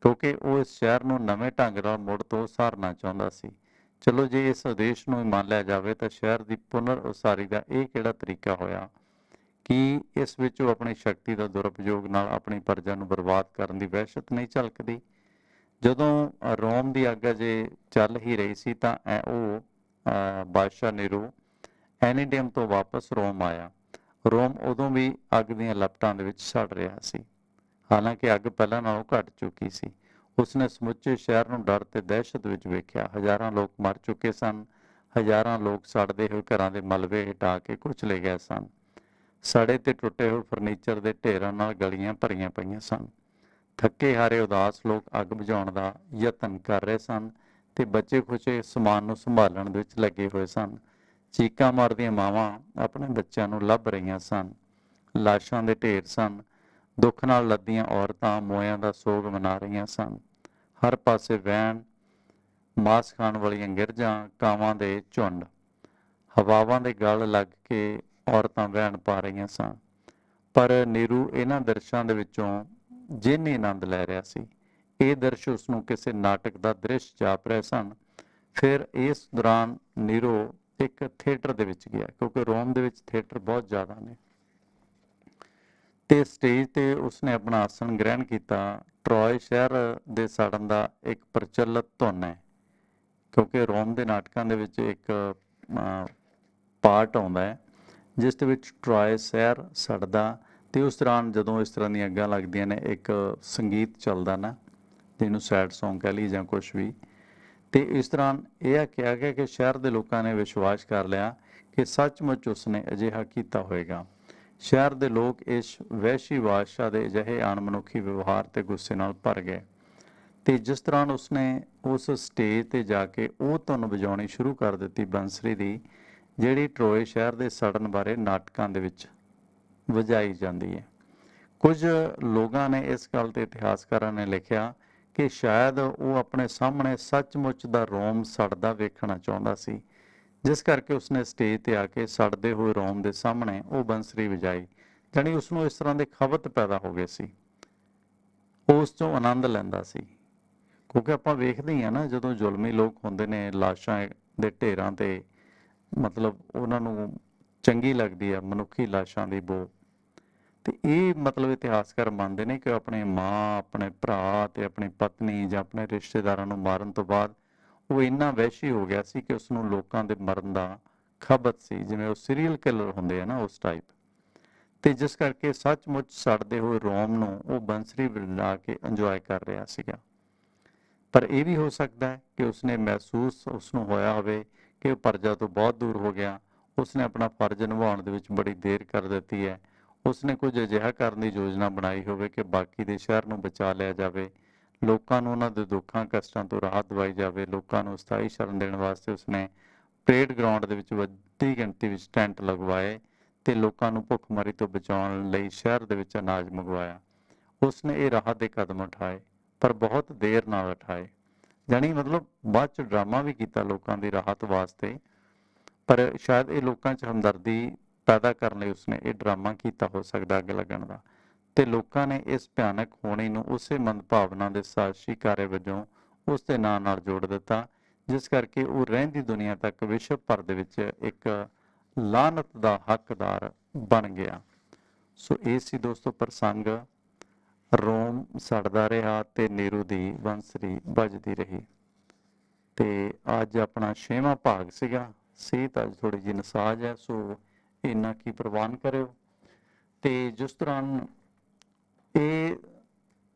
ਕਿਉਂਕਿ ਉਹ ਇਸ ਸ਼ਹਿਰ ਨੂੰ ਨਵੇਂ ਢੰਗ ਨਾਲ ਮੁੜ ਤੋਂ ਉਸਾਰਨਾ ਚਾਹੁੰਦਾ ਸੀ। ਚਲੋ ਜੇ ਇਸ ਉਦੇਸ਼ ਨੂੰ ਹੀ ਮੰਨ ਲਿਆ ਜਾਵੇ ਤਾਂ ਸ਼ਹਿਰ ਦੀ ਪੁਨਰ ਉਸਾਰੀ ਦਾ ਇਹ ਕਿਹੜਾ ਤਰੀਕਾ ਹੋਇਆ? ਕਿ ਇਸ ਵਿੱਚ ਉਹ ਆਪਣੀ ਸ਼ਕਤੀ ਦਾ ਦੁਰਉਪਯੋਗ ਨਾਲ ਆਪਣੀ ਪਰਜਾ ਨੂੰ ਬਰਬਾਦ ਕਰਨ ਦੀ ਵਹਿਸ਼ਤ ਨਹੀਂ ਝਲਕਦੀ? ਜਦੋਂ ਰੋਮ ਦੀ ਅੱਗ ਜੇ ਚੱਲ ਹੀ ਰਹੀ ਸੀ ਤਾਂ ਉਹ ਅ, ਬਾਦਸ਼ਾਹ ਨੇਰੂ ਐਨੀਡੀਅਮ ਤੋਂ ਵਾਪਸ ਰੋਮ ਆਇਆ। ਰੋਮ ਉਦੋਂ ਵੀ ਅੱਗ ਦੀਆਂ ਲਪਟਾਂ ਦੇ ਵਿੱਚ ਸੜ ਰਿਹਾ ਸੀ। ਹਾਲਾਂਕਿ ਅੱਗ ਪਹਿਲਾਂ ਨਾਲੋਂ ਘਟ ਚੁੱਕੀ ਸੀ। ਉਸਨੇ ਸਮੁੱਚੇ ਸ਼ਹਿਰ ਨੂੰ ਡਰ ਤੇ ਦਹਿਸ਼ਤ ਵਿੱਚ ਵੇਖਿਆ। ਹਜ਼ਾਰਾਂ ਲੋਕ ਮਰ ਚੁੱਕੇ ਸਨ। ਹਜ਼ਾਰਾਂ ਲੋਕ ਸੜਦੇ ਹੋਏ ਘਰਾਂ ਦੇ ਮਲਬੇ ਹਟਾ ਕੇ ਕੁਚਲੇ ਗਏ ਸਨ। ਸੜੇ ਤੇ ਟੁੱਟੇ ਹੋਏ ਫਰਨੀਚਰ ਦੇ ਢੇਰਾਂ ਨਾਲ ਗਲੀਆਂ ਭਰੀਆਂ ਪਈਆਂ ਸਨ। ਥੱਕੇ ਹਾਰੇ ਉਦਾਸ ਲੋਕ ਅੱਗ ਬੁਝਾਉਣ ਦਾ ਯਤਨ ਕਰ ਰਹੇ ਸਨ ਤੇ ਬੱਚੇ ਖੁਸ਼ੇ ਸਮਾਨ ਨੂੰ ਸੰਭਾਲਣ ਦੇ ਵਿੱਚ ਲੱਗੇ ਹੋਏ ਸਨ। ਚੀਕਾਂ ਮਾਰਦੀਆਂ ਮਾਵਾਂ ਆਪਣੇ ਬੱਚਿਆਂ ਨੂੰ ਲੱਭ ਰਹੀਆਂ ਸਨ। ਲਾਸ਼ਾਂ ਦੇ ਢੇਰ ਸਨ। ਦੁੱਖ ਨਾਲ ਲੱਦੀਆਂ ਔਰਤਾਂ ਮੋਇਆਂ ਦਾ ਸੋਗ ਮਨਾ ਰਹੀਆਂ ਸਨ। ਹਰ ਪਾਸੇ ਵਹਿਣ, ਮਾਸ ਖਾਣ ਵਾਲੀਆਂ ਗਿਰਜਾਂ, ਕਾਵਾਂ ਦੇ ਝੁੰਡ, ਹਵਾਵਾਂ ਦੇ ਗਲ ਲੱਗ ਕੇ ਔਰਤਾਂ ਵਹਿਣ ਪਾ ਰਹੀਆਂ ਸਨ। ਪਰ ਨੀਰੂ ਇਹਨਾਂ ਦਰਸ਼ਾਂ ਦੇ ਵਿੱਚੋਂ ਜਿੰਨੀ ਆਨੰਦ ਲੈ ਰਿਹਾ ਸੀ। ਇਹ ਦਰਸ਼ ਉਸ ਨੂੰ ਕਿਸੇ ਨਾਟਕ ਦਾ ਦ੍ਰਿਸ਼ ਜਾਪ ਰਹੇ ਸਨ। ਫਿਰ ਇਸ ਦੌਰਾਨ ਨੀਰੋ ਇੱਕ ਥੀਏਟਰ ਦੇ ਵਿੱਚ ਗਿਆ, ਕਿਉਂਕਿ ਰੋਮ ਦੇ ਵਿੱਚ ਥੀਏਟਰ ਬਹੁਤ ਜ਼ਿਆਦਾ ਨੇ। ਤੇ ਸਟੇਜ ਤੇ ਉਸਨੇ ਆਪਣਾ ਆਸਣ ਗ੍ਰਹਿਣ ਕੀਤਾ। ਟਰੋਏ ਸ਼ਹਿਰ ਦੇ ਸੜਨ ਦਾ ਇੱਕ ਪ੍ਰਚਲਿਤ ਧੁਨ ਹੈ, ਕਿਉਂਕਿ ਰੋਮ ਦੇ ਨਾਟਕਾਂ ਦੇ ਵਿੱਚ ਇੱਕ ਪਾਰਟ ਆਉਂਦਾ ਹੈ, ਜਿਸ ਦੇ ਵਿੱਚ ਟਰੋਏ ਸ਼ਹਿਰ ਸੜਦਾ ਤੇ ਉਸ ਦੌਰਾਨ ਜਦੋਂ ਇਸ ਤਰ੍ਹਾਂ ਦੀਆਂ ਅੱਗਾਂ ਲੱਗਦੀਆਂ ਨੇ, ਇੱਕ ਸੰਗੀਤ ਚੱਲਦਾ ਨਾ, ਜਿਹਨੂੰ ਸੈਡ Song ਕਹ ਲਈ ਜਾਂ ਕੁਝ ਵੀ ਤੇ ਇਸ ਦੌਰਾਨ ਇਹ ਕਿਹਾ ਗਿਆ ਕਿ ਸ਼ਹਿਰ ਦੇ ਲੋਕਾਂ ਨੇ ਵਿਸ਼ਵਾਸ ਕਰ ਲਿਆ ਕਿ ਸੱਚਮੁੱਚ ਉਸਨੇ ਅਜਿਹਾ ਕੀਤਾ ਹੋਵੇਗਾ। ਸ਼ਹਿਰ ਦੇ ਲੋਕ ਇਸ ਵੈਸ਼ੀ ਬਾਦਸ਼ਾਹ ਦੇ ਅਜਿਹੇ ਅਣਮਨੁੱਖੀ ਵਿਵਹਾਰ ਤੇ ਗੁੱਸੇ ਨਾਲ ਭਰ ਗਏ। ਤੇ ਜਿਸ ਤਰ੍ਹਾਂ ਉਸਨੇ ਉਸ ਸਟੇਜ ਤੇ ਜਾ ਕੇ ਉਹ ਧੁਨ ਵਜਾਉਣੀ ਸ਼ੁਰੂ ਕਰ ਦਿੱਤੀ ਬੰਸਰੀ ਦੀ, ਜਿਹੜੀ ਟਰੋਏ ਸ਼ਹਿਰ ਦੇ ਸੜਨ ਬਾਰੇ ਨਾਟਕਾਂ ਦੇ ਵਿੱਚ ਵਜਾਈ ਜਾਂਦੀ ਹੈ। ਕੁਝ ਲੋਕਾਂ ਨੇ ਇਸ ਗੱਲ ਤੇ ਇਤਿਹਾਸਕਾਰਾਂ ਨੇ ਲਿਖਿਆ ਕਿ ਸ਼ਾਇਦ ਉਹ ਆਪਣੇ ਸਾਹਮਣੇ ਸੱਚਮੁੱਚ ਦਾ ਰੋਮ ਸੜਦਾ ਵੇਖਣਾ ਚਾਹੁੰਦਾ ਸੀ, ਜਿਸ ਕਰਕੇ ਉਸਨੇ ਸਟੇਜ ਤੇ ਆ ਕੇ ਸੜਦੇ ਹੋਏ ਰੋਮ ਦੇ ਸਾਹਮਣੇ ਉਹ ਬੰਸਰੀ ਵਜਾਈ, ਜਾਣੀ ਉਸ ਨੂੰ ਇਸ ਤਰ੍ਹਾਂ ਦੇ ਖਵਤ ਪੈਦਾ ਹੋ ਗਏ ਸੀ। ਉਹ ਉਸ ਤੋਂ ਆਨੰਦ ਲੈਂਦਾ ਸੀ, ਕਿਉਂਕਿ ਆਪਾਂ ਵੇਖਦੇ ਹੀ ਆ ਨਾ, ਜਦੋਂ ਜ਼ੁਲਮੀ ਲੋਕ ਹੁੰਦੇ ਨੇ, ਲਾਸ਼ਾਂ ਦੇ ਢੇਰਾਂ ਤੇ, ਮਤਲਬ ਉਹਨਾਂ ਨੂੰ ਚੰਗੀ ਲੱਗਦੀ ਆ ਮਨੁੱਖੀ ਲਾਸ਼ਾਂ ਦੀ ਬੋ ਤੇ ਇਹ ਮਤਲਬ ਇਤਿਹਾਸਕਾਰ ਮੰਨਦੇ ਨੇ ਕਿ ਆਪਣੇ ਮਾਂ, ਆਪਣੇ ਭਰਾ ਤੇ ਆਪਣੀ ਪਤਨੀ ਜਾਂ ਆਪਣੇ ਰਿਸ਼ਤੇਦਾਰਾਂ ਨੂੰ ਮਾਰਨ ਤੋਂ ਬਾਅਦ ਉਹ ਇੰਨਾ ਵਹਿਸ਼ੀ ਹੋ ਗਿਆ ਸੀ ਕਿ ਉਸ ਨੂੰ ਲੋਕਾਂ ਦੇ ਮਰਨ ਦਾ ਖਬਤ ਸੀ, ਜਿਵੇਂ ਉਹ ਸੀਰੀਅਲ ਕਿਲਰ ਹੁੰਦੇ ਆ ਨਾ ਉਸ ਟਾਈਪ ਤੇ ਜਿਸ ਕਰਕੇ ਸੱਚਮੁੱਚ ਸੜਦੇ ਹੋਏ ਰੋਮ ਨੂੰ ਉਹ ਬੰਸਰੀ ਵਜਾ ਕੇ ਇੰਜੋਏ ਕਰ ਰਿਹਾ ਸੀਗਾ। ਪਰ ਇਹ ਵੀ ਹੋ ਸਕਦਾ ਹੈ ਕਿ ਉਸਨੇ ਮਹਿਸੂਸ ਉਸ ਨੂੰ ਹੋਇਆ ਹੋਵੇ ਕਿ ਉਹ ਪਰਜਾ ਤੋਂ ਬਹੁਤ ਦੂਰ ਹੋ ਗਿਆ। ਉਸਨੇ ਆਪਣਾ ਫਰਜ਼ ਨਿਭਾਉਣ ਦੇ ਵਿੱਚ ਬੜੀ ਦੇਰ ਕਰ ਦਿੱਤੀ ਹੈ। ਉਸਨੇ ਕੁਝ ਅਜਿਹਾ ਕਰਨ ਦੀ ਯੋਜਨਾ ਬਣਾਈ ਹੋਵੇ ਕਿ ਬਾਕੀ ਦੇ ਸ਼ਹਿਰ ਨੂੰ ਬਚਾ ਲਿਆ ਜਾਵੇ, ਲੋਕਾਂ ਨੂੰ ਉਹਨਾਂ ਦੇ ਦੁੱਖਾਂ, ਕਸ਼ਟਾਂ ਤੋਂ ਰਾਹਤ ਦਿਵਾਈ ਜਾਵੇ, ਲੋਕਾਂ ਨੂੰ ਸਥਾਈ ਸ਼ਰਨ ਦੇਣ ਵਾਸਤੇ ਉਸਨੇ ਪਰੇਡ ਗਰਾਊਂਡ ਦੇ ਵਿੱਚ ਵੱਡੀ ਗਿਣਤੀ ਵਿੱਚ ਟੈਂਟ ਲਗਵਾਏ ਤੇ ਲੋਕਾਂ ਨੂੰ ਭੁੱਖਮਰੀ ਤੋਂ ਬਚਾਉਣ ਲਈ ਸ਼ਹਿਰ ਦੇ ਵਿੱਚ ਅਨਾਜ ਮੰਗਵਾਇਆ। ਉਸਨੇ ਇਹ ਰਾਹਤ ਦੇ ਕਦਮ ਉਠਾਏ, ਪਰ ਬਹੁਤ ਦੇਰ ਨਾਲ ਉਠਾਏ। ਜਾਣੀ ਮਤਲਬ ਬਾਅਦ ਚ ਡਰਾਮਾ ਵੀ ਕੀਤਾ ਲੋਕਾਂ ਦੀ ਰਾਹਤ ਵਾਸਤੇ, ਪਰ ਸ਼ਾਇਦ ਇਹ ਲੋਕਾਂ 'ਚ ਹਮਦਰਦੀ ਪੈਦਾ ਕਰਨ ਲਈ ਉਸਨੇ ਇਹ ਡਰਾਮਾ ਕੀਤਾ ਹੋ ਸਕਦਾ ਅੱਗ ਲੱਗਣ ਦਾ। ਤੇ ਲੋਕਾਂ ਨੇ ਇਸ ਭਿਆਨਕ ਹੋਣੀ ਨੂੰ ਉਸੇ ਮੰਦਭਾਵਨਾ ਦੇ ਸਾਜ਼ਿਸ਼ੀ ਕਾਰੇ ਵਜੋਂ ਉਸ ਦੇ ਨਾਂ ਨਾਲ ਜੋੜ ਦਿੱਤਾ, ਜਿਸ ਕਰਕੇ ਉਹ ਰਹਿੰਦੀ ਦੁਨੀਆ ਤੱਕ ਵਿਸ਼ਵ ਭਰ ਦੇ ਵਿੱਚ ਇੱਕ ਲਾਨਤ ਦਾ ਹੱਕਦਾਰ ਬਣ ਗਿਆ। ਸੋ ਇਹ ਸੀ ਦੋਸਤੋ ਪ੍ਰਸੰਗ। ਰੋਮ ਸੜਦਾ ਰਿਹਾ ਤੇ ਨੀਰੂ ਦੀ ਬੰਸਰੀ ਵੱਜਦੀ ਰਹੀ। ਤੇ ਅੱਜ ਆਪਣਾ ਛੇਵਾਂ ਭਾਗ ਸੀਗਾ। ਸਿਹਤ ਅੱਜ ਥੋੜੀ ਜਿਹੀ ਨਸਾਜ ਹੈ, ਸੋ ਇੰਨਾ ਕੀ ਪ੍ਰਵਾਨ ਕਰਿਓ। ਤੇ ਜਿਸ ਤਰ੍ਹਾਂ ਇਹ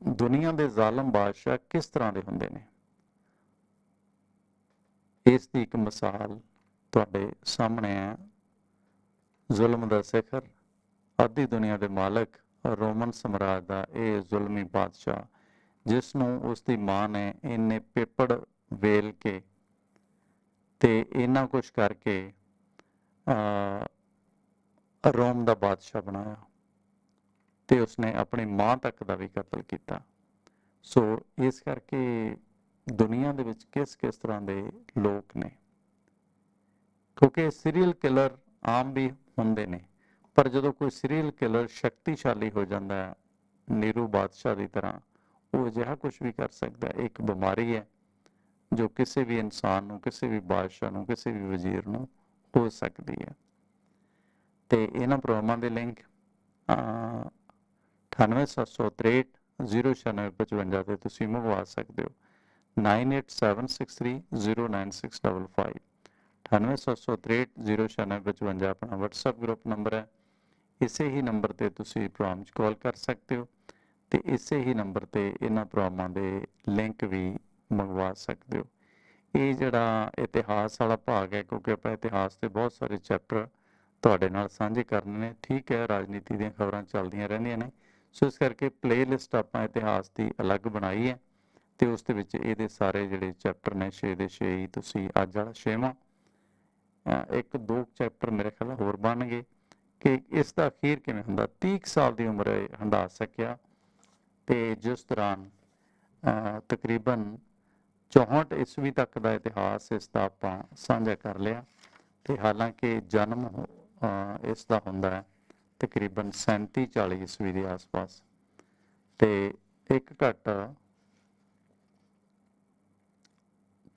ਦੁਨੀਆ ਦੇ ਜ਼ਾਲਮ ਬਾਦਸ਼ਾਹ ਕਿਸ ਤਰ੍ਹਾਂ ਦੇ ਹੁੰਦੇ ਨੇ? ਇਸ ਦੀ ਇੱਕ ਮਿਸਾਲ ਤੁਹਾਡੇ ਸਾਹਮਣੇ ਹੈ। ਜ਼ੁਲਮ ਦਾ ਸਿਖਰ, ਅੱਧੀ ਦੁਨੀਆ ਦੇ ਮਾਲਕ, ਰੋਮਨ ਸਮਰਾਜ ਦਾ ਇਹ ਜ਼ੁਲਮੀ ਬਾਦਸ਼ਾਹ, ਜਿਸ ਨੂੰ ਉਸ ਦੀ ਮਾਂ ਨੇ ਇੰਨੇ ਪੇਪੜ ਵੇਲ ਕੇ ਤੇ ਇੰਨਾ ਕੁਝ ਕਰਕੇ ਆ ਰੋਮ ਦਾ ਬਾਦਸ਼ਾਹ ਬਣਾਇਆ ਤੇ ਉਸਨੇ ਆਪਣੀ ਮਾਂ ਤੱਕ ਦਾ ਵੀ ਕਤਲ ਕੀਤਾ। ਸੋ ਇਸ ਕਰਕੇ ਦੁਨੀਆ ਦੇ ਵਿੱਚ ਕਿਸ ਕਿਸ ਤਰ੍ਹਾਂ ਦੇ ਲੋਕ ਨੇ? ਕਿਉਂਕਿ ਸੀਰੀਅਲ ਕਿਲਰ ਆਮ ਵੀ ਹੁੰਦੇ ਨੇ, ਪਰ ਜਦੋਂ ਕੋਈ ਸੀਰੀਅਲ ਕਿਲਰ ਸ਼ਕਤੀਸ਼ਾਲੀ ਹੋ ਜਾਂਦਾ ਹੈ, ਨੀਰੂ ਬਾਦਸ਼ਾਹ ਦੀ ਤਰ੍ਹਾਂ, ਉਹ ਅਜਿਹਾ ਕੁਝ ਵੀ ਕਰ ਸਕਦਾ ਹੈ। ਇੱਕ ਬਿਮਾਰੀ ਹੈ ਜੋ ਕਿਸੇ ਵੀ ਇਨਸਾਨ ਨੂੰ, ਕਿਸੇ ਵੀ ਬਾਦਸ਼ਾਹ ਨੂੰ, ਕਿਸੇ ਵੀ ਵਜ਼ੀਰ ਨੂੰ ਹੋ ਸਕਦੀ ਹੈ। ਤੇ ਇਹਨਾਂ ਪ੍ਰੋਗਰਾਮਾਂ ਦੇ ਲਿੰਕ 98763 09655 ਤੇ ਤੁਸੀਂ ਮੰਗਵਾ ਸਕਦੇ ਹੋ। 9876309655 9876309655 ਆਪਣਾ WhatsApp ਗਰੁੱਪ ਨੰਬਰ ਹੈ। ਇਸੇ ਹੀ ਨੰਬਰ ਤੇ ਤੁਸੀਂ ਪ੍ਰੋਗਰਾਮ 'ਚ ਕਾਲ ਕਰ ਸਕਦੇ ਹੋ ਤੇ ਇਸੇ ਹੀ ਨੰਬਰ ਤੇ ਇਹਨਾਂ ਪ੍ਰੋਗਰਾਮਾਂ ਦੇ ਲਿੰਕ ਵੀ ਮੰਗਵਾ ਸਕਦੇ ਹੋ। ਇਹ ਜਿਹੜਾ ਇਤਿਹਾਸ ਵਾਲਾ ਭਾਗ ਹੈ, ਕਿਉਂਕਿ ਆਪਾਂ ਇਤਿਹਾਸ ਦੇ ਬਹੁਤ ਸਾਰੇ ਚੈਪਟਰ ਤੁਹਾਡੇ ਨਾਲ ਸਾਂਝੇ ਕਰਨੇ ਨੇ। ਠੀਕ ਹੈ, ਰਾਜਨੀਤੀ ਦੀਆਂ ਖਬਰਾਂ ਚੱਲਦੀਆਂ ਰਹਿੰਦੀਆਂ ਨੇ। ਸੋ ਇਸ ਕਰਕੇ ਪਲੇਲਿਸਟ ਆਪਾਂ ਇਤਿਹਾਸ ਦੀ ਅਲੱਗ ਬਣਾਈ ਹੈ ਤੇ ਉਸ ਦੇ ਵਿੱਚ ਇਹਦੇ ਸਾਰੇ ਜਿਹੜੇ ਚੈਪਟਰ ਨੇ 6 ਦੇ 6 ਹੀ, ਤੁਸੀਂ ਅੱਜ ਵਾਲਾ ਛੇਵਾਂ ਇੱਕ ਦੋ ਚੈਪਟਰ ਮੇਰੇ ਖਿਆਲ ਨਾਲ ਹੋਰ ਬਣਨਗੇ ਕਿ ਇਸ ਦਾ ਅਖੀਰ ਕਿਵੇਂ ਹੁੰਦਾ। 30 ਕੁ ਸਾਲ ਦੀ ਉਮਰ ਇਹ ਹੰਢਾ ਸਕਿਆ ਤੇ ਜਿਸ ਦੌਰਾਨ ਤਕਰੀਬਨ 64 ਈਸਵੀ ਤੱਕ ਦਾ ਇਤਿਹਾਸ ਇਸ ਦਾ ਆਪਾਂ ਸਾਂਝਾ ਕਰ ਲਿਆ ਤੇ ਹਾਲਾਂਕਿ ਜਨਮ ਅਹ ਇਸ ਦਾ ਹੁੰਦਾ ਹੈ ਤਕਰੀਬਨ 37 40 ਈਸਵੀ ਦੇ ਆਸ-ਪਾਸ। ਤੇ ਇੱਕ ਘੱਟ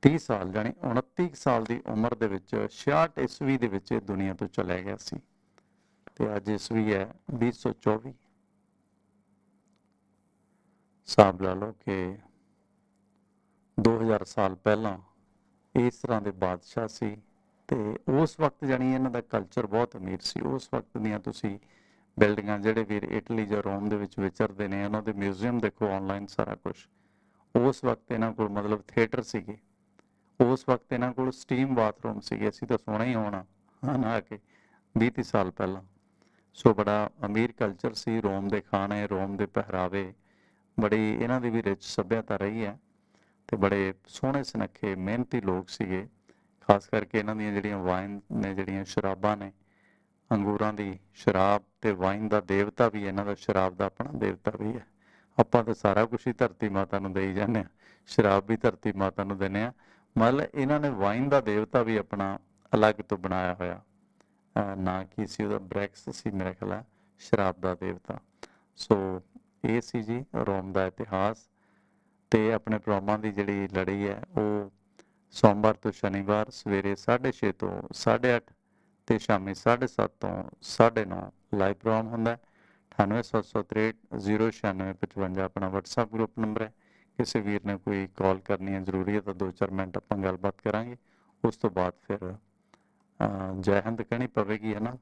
30 ਸਾਲ ਜਾਨੀ 29 ਸਾਲ ਦੀ ਉਮਰ ਦੇ ਵਿੱਚ 66 ਈਸਵੀ ਦੇ ਵਿੱਚ ਇਹ ਦੁਨੀਆ ਤੋਂ ਚਲਾ ਗਿਆ ਸੀ। ਤੇ ਅੱਜ ਈਸਵੀ ਹੈ 2024 ਹਿਸਾਬ ਲਾ ਲਓ ਕਿ 2000 ਸਾਲ ਪਹਿਲਾਂ ਇਸ ਤਰ੍ਹਾਂ ਦੇ ਬਾਦਸ਼ਾਹ ਸੀ। ਤੇ ਉਸ ਵਕਤ ਜਾਨੀ ਇਹਨਾਂ ਦਾ ਕਲਚਰ ਬਹੁਤ ਅਮੀਰ ਸੀ। ਉਸ ਵਕਤ ਦੀਆਂ ਤੁਸੀਂ ਬਿਲਡਿੰਗਾਂ ਜਿਹੜੇ ਵੀਰ ਇਟਲੀ ਜਾਂ ਰੋਮ ਦੇ ਵਿੱਚ ਵਿਚਰਦੇ ਨੇ, ਉਹਨਾਂ ਦੇ ਮਿਊਜ਼ੀਅਮ ਦੇਖੋ ਆਨਲਾਈਨ ਸਾਰਾ ਕੁਝ ਉਸ ਵਕਤ ਇਹਨਾਂ ਕੋਲ ਮਤਲਬ ਥੀਏਟਰ ਸੀਗੇ। ਉਸ ਵਕਤ ਇਹਨਾਂ ਕੋਲ ਸਟੀਮ ਬਾਥਰੂਮ ਸੀਗੇ। ਅਸੀਂ ਤਾਂ ਸੋਹਣਾ ਹੀ ਹੋਣਾ, ਹਨਾ ਕੇ 20 ਤੀਹ ਸਾਲ ਪਹਿਲਾਂ। ਸੋ ਬੜਾ ਅਮੀਰ ਕਲਚਰ ਸੀ। ਰੋਮ ਦੇ ਖਾਣੇ ਰੋਮ ਦੇ ਪਹਿਰਾਵੇ, ਬੜੀ ਇਹਨਾਂ ਦੀ ਵੀ ਰਿਚ ਸੱਭਿਅਤਾ ਰਹੀ ਹੈ। ਤੇ ਬੜੇ ਸੋਹਣੇ ਸੁਨੱਖੇ, ਮਿਹਨਤੀ ਲੋਕ ਸੀਗੇ। ਖਾਸ ਕਰਕੇ ਇਹਨਾਂ ਦੀਆਂ ਜਿਹੜੀਆਂ ਵਾਈਨ ਨੇ, ਜਿਹੜੀਆਂ ਸ਼ਰਾਬਾਂ ਨੇ, ਅੰਗੂਰਾਂ ਦੀ ਸ਼ਰਾਬ ਤੇ ਵਾਈਨ ਦਾ ਦੇਵਤਾ ਵੀ, ਇਹਨਾਂ ਦਾ ਸ਼ਰਾਬ ਦਾ ਆਪਣਾ ਦੇਵਤਾ ਵੀ ਹੈ। ਆਪਾਂ ਤਾਂ ਸਾਰਾ ਕੁਝ ਹੀ ਧਰਤੀ ਮਾਤਾ ਨੂੰ ਦੇਈ ਜਾਂਦੇ ਆ ਸ਼ਰਾਬ ਵੀ ਧਰਤੀ ਮਾਤਾ ਨੂੰ ਦਿੰਦੇ ਆ ਮਤਲਬ ਇਹਨਾਂ ਨੇ ਵਾਈਨ ਦਾ ਦੇਵਤਾ ਵੀ ਆਪਣਾ ਅਲੱਗ ਤੋਂ ਬਣਾਇਆ ਹੋਇਆ। ਨਾ ਕਿ ਸੀ ਉਹਦਾ ਬ੍ਰੈਕਸ ਸੀ, ਮੇਰੇ ਖਿਆਲ ਹੈ, ਸ਼ਰਾਬ ਦਾ ਦੇਵਤਾ। ਸੋ ਇਹ ਸੀ ਜੀ ਰੋਮ ਦਾ ਇਤਿਹਾਸ ਤੇ ਆਪਣੇ ਪ੍ਰੋਮਾਂ ਦੀ ਜਿਹੜੀ ਲੜੀ ਹੈ, ਉਹ ਸੋਮਵਾਰ ਤੋਂ ਸ਼ਨੀਵਾਰ ਸਵੇਰੇ 6:30 ਤੋਂ 8:30 ਤੇ ਸ਼ਾਮੀ 7:30 ਤੋਂ 9:30 ਲਾਈਵ ਪ੍ਰੋਗਰਾਮ ਹੁੰਦਾ ਹੈ। 9876309655 ਆਪਣਾ WhatsApp ਗਰੁੱਪ ਨੰਬਰ ਹੈ। ਕਿਸੇ ਵੀਰ ਨੇ ਕੋਈ ਕਾਲ ਕਰਨੀ ਹੈ, ਜ਼ਰੂਰੀ ਹੈ ਤਾਂ 2-4 ਮਿੰਟ ਆਪਾਂ ਗੱਲਬਾਤ ਕਰਾਂਗੇ। ਉਸ ਤੋਂ ਬਾਅਦ ਫਿਰ ਜੈ ਹਿੰਦ ਕਹਿਣੀ ਪਵੇਗੀ, ਹੈ ਨਾ?